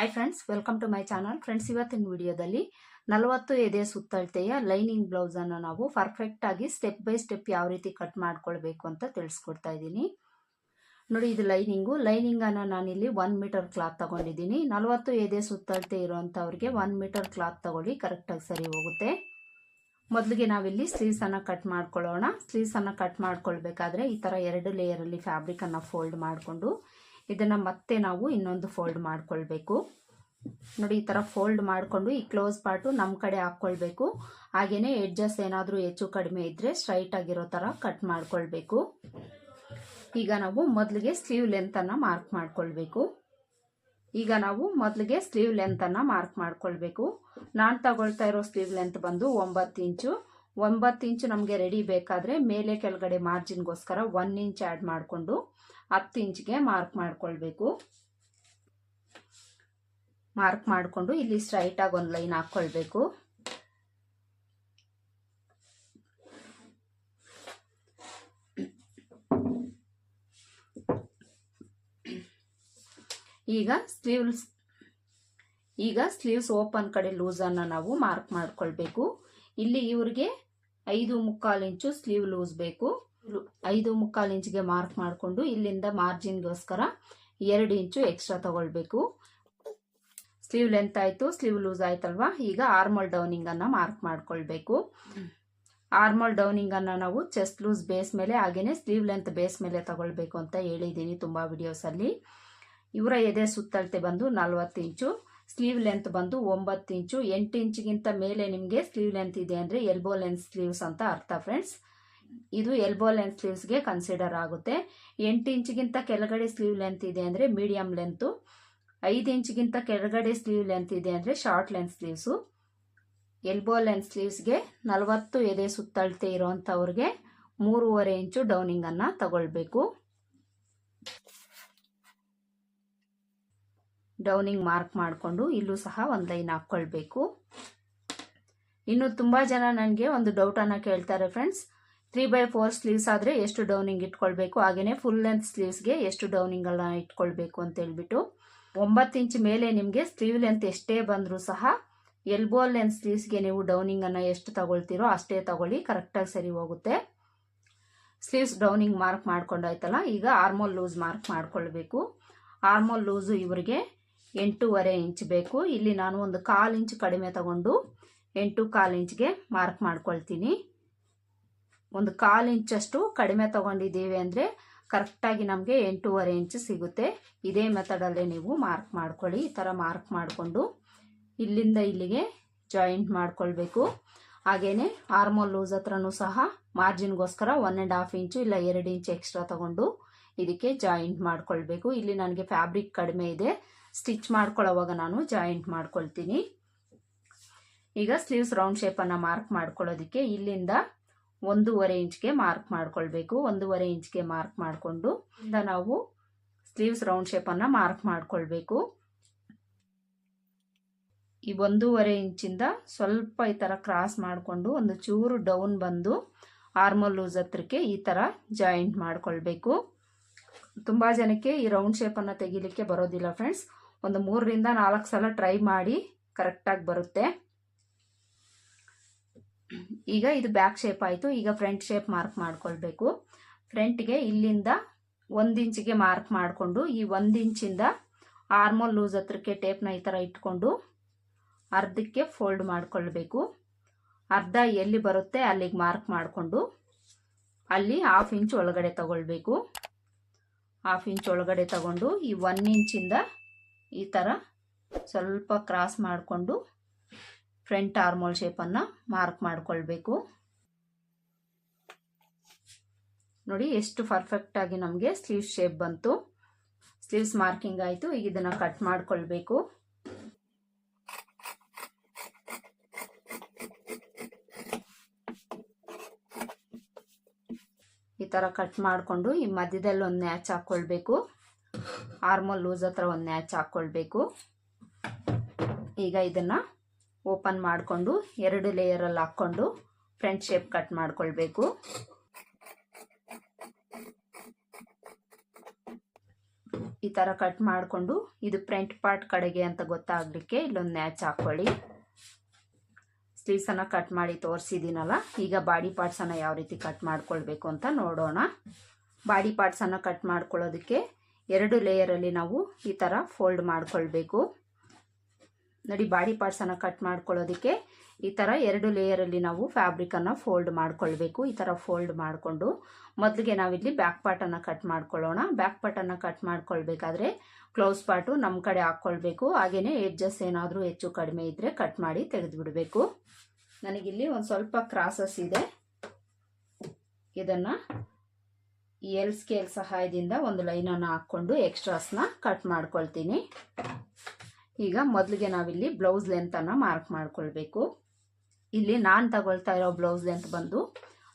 Hi friends welcome to my channel friends ಇವತ್ತಿನ ವಿಡಿಯೋದಲ್ಲಿ ನಲವತ್ತು ಎದೆ ಸುತ್ತಳತೆಯ ಲೈನಿಂಗ್ ಬ್ಲೌಸನ್ನು ನಾವು ಪರ್ಫೆಕ್ಟಾಗಿ ಸ್ಟೆಪ್ ಬೈ ಸ್ಟೆಪ್ ಯಾವ ರೀತಿ ಕಟ್ ಮಾಡ್ಕೊಳ್ಬೇಕು ಅಂತ ತಿಳಿಸ್ಕೊಡ್ತಾ ಇದ್ದೀನಿ. ನೋಡಿ, ಇದು ಲೈನಿಂಗು. ಲೈನಿಂಗನ್ನು ನಾನಿಲ್ಲಿ ಒನ್ ಮೀಟರ್ ಕ್ಲಾತ್ ತಗೊಂಡಿದ್ದೀನಿ. ನಲವತ್ತು ಎದೆ ಸುತ್ತಳತೆ ಇರೋವಂಥವ್ರಿಗೆ ಒನ್ ಮೀಟರ್ ಕ್ಲಾತ್ ತಗೊಳ್ಳಿ ಕರೆಕ್ಟಾಗಿ ಸರಿ ಹೋಗುತ್ತೆ. ಮೊದಲಿಗೆ ನಾವಿಲ್ಲಿ ಸ್ಲೀವ್ಸನ್ನು ಕಟ್ ಮಾಡ್ಕೊಳ್ಳೋಣ. ಸ್ಲೀವ್ಸನ್ನು ಕಟ್ ಮಾಡ್ಕೊಳ್ಬೇಕಾದ್ರೆ ಈ ಥರ ಎರಡು ಲೇಯರಲ್ಲಿ ಫ್ಯಾಬ್ರಿಕನ್ನು ಫೋಲ್ಡ್ ಮಾಡಿಕೊಂಡು ಇದನ್ನು ಮತ್ತೆ ನಾವು ಇನ್ನೊಂದು ಫೋಲ್ಡ್ ಮಾಡಿಕೊಳ್ಬೇಕು. ನೋಡಿ, ಈ ಥರ ಫೋಲ್ಡ್ ಮಾಡಿಕೊಂಡು ಈ ಕ್ಲೋಸ್ ಪಾರ್ಟು ನಮ್ಮ ಕಡೆ ಹಾಕ್ಕೊಳ್ಬೇಕು. ಹಾಗೆಯೇ ಎಡ್ಜಸ್ ಏನಾದರೂ ಹೆಚ್ಚು ಕಡಿಮೆ ಇದ್ದರೆ ಸ್ಟ್ರೈಟ್ ಆಗಿರೋ ಥರ ಕಟ್ ಮಾಡಿಕೊಳ್ಬೇಕು. ಈಗ ನಾವು ಮೊದಲಿಗೆ ಸ್ಲೀವ್ ಲೆಂತನ್ನು ಮಾರ್ಕ್ ಮಾಡಿಕೊಳ್ಬೇಕು. ಈಗ ನಾವು ಮೊದಲಿಗೆ ಸ್ಲೀವ್ ಲೆಂತನ್ನು ಮಾರ್ಕ್ ಮಾಡಿಕೊಳ್ಬೇಕು. ನಾನು ತಗೊಳ್ತಾ ಇರೋ ಸ್ಲೀವ್ ಲೆಂತ್ ಬಂದು ಒಂಬತ್ತು ಇಂಚು. ಒಂಬತ್ತು ಇಂಚು ನಮಗೆ ರೆಡಿ ಬೇಕಾದರೆ ಮೇಲೆ ಕೆಳಗಡೆ ಮಾರ್ಜಿನ್ಗೋಸ್ಕರ ಒನ್ ಇಂಚ್ ಆ್ಯಡ್ ಮಾಡಿಕೊಂಡು ಹತ್ತು ಇಂಚ್ಗೆ ಮಾರ್ಕ್ ಮಾಡ್ಕೊಳ್ಬೇಕು. ಮಾರ್ಕ್ ಮಾಡಿಕೊಂಡು ಇಲ್ಲಿ ಸ್ಟ್ರೈಟಾಗಿ ಒಂದು ಲೈನ್ ಹಾಕ್ಕೊಳ್ಬೇಕು. ಈಗ ಸ್ಲೀವ್ಸ್ ಈಗ ಸ್ಲೀವ್ಸ್ ಓಪನ್ ಕಡೆ ಲೂಸನ್ನು ನಾವು ಮಾರ್ಕ್ ಮಾಡ್ಕೊಳ್ಬೇಕು. ಇಲ್ಲಿ ಇವ್ರಿಗೆ ಐದು ಮುಕ್ಕಾಲು ಇಂಚು ಸ್ಲೀವ್ ಲೂಸ್ ಬೇಕು. ಐದು ಮುಕ್ಕಾಲು ಇಂಚಿಗೆ ಮಾರ್ಕ್ ಮಾಡಿಕೊಂಡು ಇಲ್ಲಿಂದ ಮಾರ್ಜಿನ್ಗೋಸ್ಕರ ಎರಡು ಇಂಚು ಎಕ್ಸ್ಟ್ರಾ ತಗೊಳ್ಬೇಕು. ಸ್ಲೀವ್ ಲೆಂತ್ ಆಯಿತು ಸ್ಲೀವ್ ಲೂಸ್ ಆಯ್ತಲ್ವಾ? ಈಗ ಆರ್ಮಲ್ ಡೌನಿಂಗನ್ನು ಮಾರ್ಕ್ ಮಾಡಿಕೊಳ್ಬೇಕು. ಆರ್ಮಲ್ ಡೌನಿಂಗನ್ನು ನಾವು ಚೆಸ್ಟ್ ಲೂಸ್ ಬೇಸ್ ಮೇಲೆ ಹಾಗೆಯೇ ಸ್ಲೀವ್ ಲೆಂತ್ ಬೇಸ್ ಮೇಲೆ ತಗೊಳ್ಬೇಕು ಅಂತ ಹೇಳಿದ್ದೀನಿ ತುಂಬ ವಿಡಿಯೋಸಲ್ಲಿ. ಇವರ ಎದೆ ಸುತ್ತಳತೆ ಬಂದು ನಲ್ವತ್ತು ಇಂಚು ಸ್ಲೀವ್ ಲೆಂತ್ ಬಂದು ಒಂಬತ್ತು ಇಂಚು. ಎಂಟು ಇಂಚಿಗಿಂತ ಮೇಲೆ ನಿಮಗೆ ಸ್ಲೀವ್ ಲೆಂತ್ ಇದೆ ಅಂದರೆ ಎಲ್ಬೋ ಲೆಂತ್ ಸ್ಲೀವ್ಸ್ ಅಂತ ಅರ್ಥ ಫ್ರೆಂಡ್ಸ್ ಇದು ಎಲ್ಬೋ ಲೆಂತ್ ಸ್ಲೀವ್ಸ್ಗೆ ಕನ್ಸಿಡರ್ ಆಗುತ್ತೆ. ಎಂಟು ಇಂಚಿಗಿಂತ ಕೆಳಗಡೆ ಸ್ಲೀವ್ ಲೆಂತ್ ಇದೆ ಅಂದರೆ ಮೀಡಿಯಮ್ ಲೆಂತು ಐದು ಇಂಚಿಗಿಂತ ಕೆಳಗಡೆ ಸ್ಲೀವ್ ಲೆಂತ್ ಇದೆ ಅಂದರೆ short length sleeves elbow length ಸ್ಲೀವ್ಸ್ಗೆ ನಲವತ್ತು ಎದೆ ಸುತ್ತಳತೆ ಇರೋವಂಥವ್ರಿಗೆ ಮೂರುವರೆ ಇಂಚು ಡೌನಿಂಗನ್ನು ತಗೊಳ್ಬೇಕು. ಡೌನಿಂಗ್ ಮಾರ್ಕ್ ಮಾಡಿಕೊಂಡು ಇಲ್ಲೂ ಸಹ ಒಂದು ಲೈನ್ ಹಾಕ್ಕೊಳ್ಬೇಕು. ಇನ್ನು ತುಂಬ ಜನ ನನಗೆ ಒಂದು ಡೌಟನ್ನು ಕೇಳ್ತಾರೆ friends three by four sleeves ಆದರೆ ಎಷ್ಟು ಡೌನಿಂಗ್ ಇಟ್ಕೊಳ್ಬೇಕು? ಹಾಗೆಯೇ ಫುಲ್ ಲೆಂತ್ ಸ್ಲೀವ್ಸ್ಗೆ ಎಷ್ಟು ಡೌನಿಂಗನ್ನು ಇಟ್ಕೊಳ್ಬೇಕು ಅಂತ ಹೇಳ್ಬಿಟ್ಟು, ಒಂಬತ್ತು ಇಂಚ್ ಮೇಲೆ ನಿಮಗೆ ಸ್ಲೀವ್ ಲೆಂತ್ ಎಷ್ಟೇ ಬಂದರೂ ಸಹ ಎಲ್ಬೋ ಲೆಂತ್ ಸ್ಲೀವ್ಸ್ಗೆ ನೀವು ಡೌನಿಂಗನ್ನು ಎಷ್ಟು ತಗೊಳ್ತೀರೋ ಅಷ್ಟೇ ತಗೊಳ್ಳಿ ಕರೆಕ್ಟಾಗಿ ಸರಿ ಹೋಗುತ್ತೆ. ಸ್ಲೀವ್ಸ್ ಡೌನಿಂಗ್ ಮಾರ್ಕ್ ಮಾಡ್ಕೊಂಡಾಯ್ತಲ್ಲ, ಈಗ ಆರ್ಮೋಲ್ ಲೂಸ್ ಮಾರ್ಕ್ ಮಾಡ್ಕೊಳ್ಬೇಕು. ಆರ್ಮೋಲ್ ಲೂಸು ಇವರಿಗೆ ಎಂಟೂವರೆ ಇಂಚ್ ಬೇಕು. ಇಲ್ಲಿ ನಾನು ಒಂದು ಕಾಲು ಇಂಚ್ ಕಡಿಮೆ ತಗೊಂಡು ಎಂಟು ಕಾಲು ಇಂಚ್ಗೆ ಮಾರ್ಕ್ ಮಾಡ್ಕೊಳ್ತೀನಿ. ಒಂದು ಕಾಲು ಇಂಚಷ್ಟು ಕಡಿಮೆ ತಗೊಂಡಿದ್ದೀವಿ ಅಂದರೆ ಕರೆಕ್ಟಾಗಿ ನಮಗೆ ಎಂಟೂವರೆ ಇಂಚ್ ಸಿಗುತ್ತೆ. ಇದೇ ಮೆಥಡಲ್ಲೇ ನೀವು ಮಾರ್ಕ್ ಮಾಡ್ಕೊಳ್ಳಿ. ಈ ಥರ ಮಾರ್ಕ್ ಮಾಡಿಕೊಂಡು ಇಲ್ಲಿಂದ ಇಲ್ಲಿಗೆ ಜಾಯಿಂಟ್ ಮಾಡ್ಕೊಳ್ಬೇಕು. ಹಾಗೆಯೇ ಆರ್ಮೋಲ್ ಲೂಸ್ ಹತ್ರನೂ ಸಹ ಮಾರ್ಜಿನ್ಗೋಸ್ಕರ ಒನ್ ಆ್ಯಂಡ್ ಹಾಫ್ ಇಂಚು ಇಲ್ಲ ಎರಡು ಇಂಚು ಎಕ್ಸ್ಟ್ರಾ ತಗೊಂಡು ಇದಕ್ಕೆ ಜಾಯಿಂಟ್ ಮಾಡ್ಕೊಳ್ಬೇಕು. ಇಲ್ಲಿ ನನಗೆ ಫ್ಯಾಬ್ರಿಕ್ ಕಡಿಮೆ ಇದೆ. ಸ್ಟಿಚ್ ಮಾಡ್ಕೊಳ್ಳೋವಾಗ ನಾನು ಜಾಯಿಂಟ್ ಮಾಡ್ಕೊಳ್ತೀನಿ. ಈಗ ಸ್ಲೀವ್ಸ್ ರೌಂಡ್ ಶೇಪನ್ನು ಮಾರ್ಕ್ ಮಾಡ್ಕೊಳ್ಳೋದಕ್ಕೆ ಇಲ್ಲಿಂದ ಒಂದೂವರೆ ಇಂಚ್ಗೆ ಮಾರ್ಕ್ ಮಾಡ್ಕೊಳ್ಬೇಕು. ಒಂದೂವರೆ ಇಂಚ್ಗೆ ಮಾರ್ಕ್ ಮಾಡಿಕೊಂಡು ಇಂದ ನಾವು ಸ್ಲೀವ್ಸ್ ರೌಂಡ್ ಶೇಪನ್ನು ಮಾರ್ಕ್ ಮಾಡಿಕೊಳ್ಬೇಕು. ಈ ಒಂದೂವರೆ ಇಂಚಿಂದ ಸ್ವಲ್ಪ ಈ ಥರ ಕ್ರಾಸ್ ಮಾಡಿಕೊಂಡು ಒಂದು ಚೂರು ಡೌನ್ ಬಂದು ಆರ್ಮಲ್ ಲೂಸ್ ಹತ್ರಕ್ಕೆ ಈ ಥರ ಜಾಯಿಂಟ್ ಮಾಡಿಕೊಳ್ಬೇಕು. ತುಂಬ ಜನಕ್ಕೆ ಈ ರೌಂಡ್ ಶೇಪನ್ನು ತೆಗಿಲಿಕ್ಕೆ ಬರೋದಿಲ್ಲ ಫ್ರೆಂಡ್ಸ್. ಒಂದು ಮೂರರಿಂದ ನಾಲ್ಕು ಸಲ ಟ್ರೈ ಮಾಡಿ ಕರೆಕ್ಟಾಗಿ ಬರುತ್ತೆ. ಈಗ ಇದು ಬ್ಯಾಕ್ ಶೇಪ್ ಆಯಿತು. ಈಗ ಫ್ರಂಟ್ ಶೇಪ್ ಮಾರ್ಕ್ ಮಾಡ್ಕೊಳ್ಬೇಕು. ಫ್ರಂಟ್ಗೆ ಇಲ್ಲಿಂದ ಒಂದು ಇಂಚಿಗೆ ಮಾರ್ಕ್ ಮಾಡಿಕೊಂಡು, ಈ ಒಂದು ಇಂಚಿಂದ ಆರ್ಮೋಲ್ ಲೂಸ್ ಹತ್ರಕ್ಕೆ ಟೇಪ್ನ ಈ ಥರ ಇಟ್ಕೊಂಡು ಅರ್ಧಕ್ಕೆ ಫೋಲ್ಡ್ ಮಾಡಿಕೊಳ್ಬೇಕು. ಅರ್ಧ ಎಲ್ಲಿ ಬರುತ್ತೆ ಅಲ್ಲಿಗೆ ಮಾರ್ಕ್ ಮಾಡಿಕೊಂಡು, ಅಲ್ಲಿ ಹಾಫ್ ಇಂಚ್ ಒಳಗಡೆ ತಗೊಳ್ಬೇಕು. ಹಾಫ್ ಇಂಚ್ ಒಳಗಡೆ ತಗೊಂಡು ಈ ಒನ್ ಇಂಚಿಂದ ಈ ಥರ ಸ್ವಲ್ಪ ಕ್ರಾಸ್ ಮಾಡಿಕೊಂಡು ಫ್ರಂಟ್ ಆರ್ಮೋಲ್ ಶೇಪನ್ನು ಮಾರ್ಕ್ ಮಾಡಿಕೊಳ್ಬೇಕು. ನೋಡಿ, ಎಷ್ಟು ಪರ್ಫೆಕ್ಟಾಗಿ ನಮಗೆ ಸ್ಲೀವ್ ಶೇಪ್ ಬಂತು. ಸ್ಲೀವ್ಸ್ ಮಾರ್ಕಿಂಗ್ ಆಯಿತು, ಈಗ ಇದನ್ನು ಕಟ್ ಮಾಡಿಕೊಳ್ಬೇಕು. ಈ ಥರ ಕಟ್ ಮಾಡಿಕೊಂಡು ಈ ಮಧ್ಯದಲ್ಲಿ ಒಂದು ನ್ಯಾಚ್ ಹಾಕ್ಕೊಳ್ಬೇಕು ಆರ್ಮೋಲ್ ಲೂಸ್ ಹತ್ರ ಒಂದು ನ್ಯಾಚ್ ಹಾಕ್ಕೊಳ್ಬೇಕು ಈಗ ಇದನ್ನು ಓಪನ್ ಮಾಡಿಕೊಂಡು ಎರಡು ಲೇಯರಲ್ಲಿ ಹಾಕ್ಕೊಂಡು ಫ್ರಂಟ್ ಶೇಪ್ ಕಟ್ ಮಾಡ್ಕೊಳ್ಬೇಕು. ಈ ಥರ ಕಟ್ ಮಾಡಿಕೊಂಡು ಇದು ಫ್ರಂಟ್ ಪಾರ್ಟ್ ಕಡೆಗೆ ಅಂತ ಗೊತ್ತಾಗಲಿಕ್ಕೆ ಇಲ್ಲೊಂದು ನ್ಯಾಚ್ ಹಾಕ್ಕೊಳ್ಳಿ. ಸ್ಲೀವ್ಸನ್ನು ಕಟ್ ಮಾಡಿ ತೋರಿಸಿದ್ದೀನಲ್ಲ ಈಗ ಬಾಡಿ ಪಾರ್ಟ್ಸನ್ನು ಯಾವ ರೀತಿ ಕಟ್ ಮಾಡ್ಕೊಳ್ಬೇಕು ಅಂತ ನೋಡೋಣ. ಬಾಡಿ ಪಾರ್ಟ್ಸನ್ನು ಕಟ್ ಮಾಡ್ಕೊಳ್ಳೋದಕ್ಕೆ ಎರಡು ಲೇಯರಲ್ಲಿ ನಾವು ಈ ಥರ ಫೋಲ್ಡ್ ಮಾಡ್ಕೊಳ್ಬೇಕು. ನೋಡಿ ಬಾಡಿ ಪಾರ್ಟ್ಸನ್ನು ಕಟ್ ಮಾಡ್ಕೊಳ್ಳೋದಕ್ಕೆ ಈ ಥರ ಎರಡು ಲೇಯರಲ್ಲಿ ನಾವು ಫ್ಯಾಬ್ರಿಕನ್ನು ಫೋಲ್ಡ್ ಮಾಡ್ಕೊಳ್ಬೇಕು. ಈ ಥರ ಫೋಲ್ಡ್ ಮಾಡಿಕೊಂಡು ಮೊದಲಿಗೆ ನಾವಿಲ್ಲಿ ಬ್ಯಾಕ್ ಪಾರ್ಟನ್ನು ಕಟ್ ಮಾಡ್ಕೊಳ್ಳೋಣ. ಬ್ಯಾಕ್ ಪಾರ್ಟನ್ನು ಕಟ್ ಮಾಡ್ಕೊಳ್ಬೇಕಾದ್ರೆ ಕ್ಲೋಸ್ ಪಾರ್ಟು ನಮ್ಮ ಕಡೆ ಹಾಕ್ಕೊಳ್ಬೇಕು. ಹಾಗೆಯೇ ಎಡ್ಜಸ್ ಏನಾದರೂ ಹೆಚ್ಚು ಕಡಿಮೆ ಇದ್ದರೆ ಕಟ್ ಮಾಡಿ ತೆಗೆದುಬಿಡಬೇಕು. ನನಗಿಲ್ಲಿ ಒಂದು ಸ್ವಲ್ಪ ಕ್ರಾಸಸ್ ಇದೆ. ಇದನ್ನು ಎಲ್ ಸ್ಕೇಲ್ ಸಹಾಯದಿಂದ ಒಂದು ಲೈನನ್ನು ಹಾಕ್ಕೊಂಡು ಎಕ್ಸ್ಟ್ರಾಸ್ನ ಕಟ್ ಮಾಡ್ಕೊಳ್ತೀನಿ. ಈಗ ಮೊದಲಿಗೆ ನಾವಿಲ್ಲಿ ಬ್ಲೌಸ್ ಲೆಂತನ್ನು ಮಾರ್ಕ್ ಮಾಡ್ಕೊಳ್ಬೇಕು. ಇಲ್ಲಿ ನಾನು ತಗೊಳ್ತಾ ಇರೋ ಬ್ಲೌಸ್ ಲೆಂತ್ ಬಂದು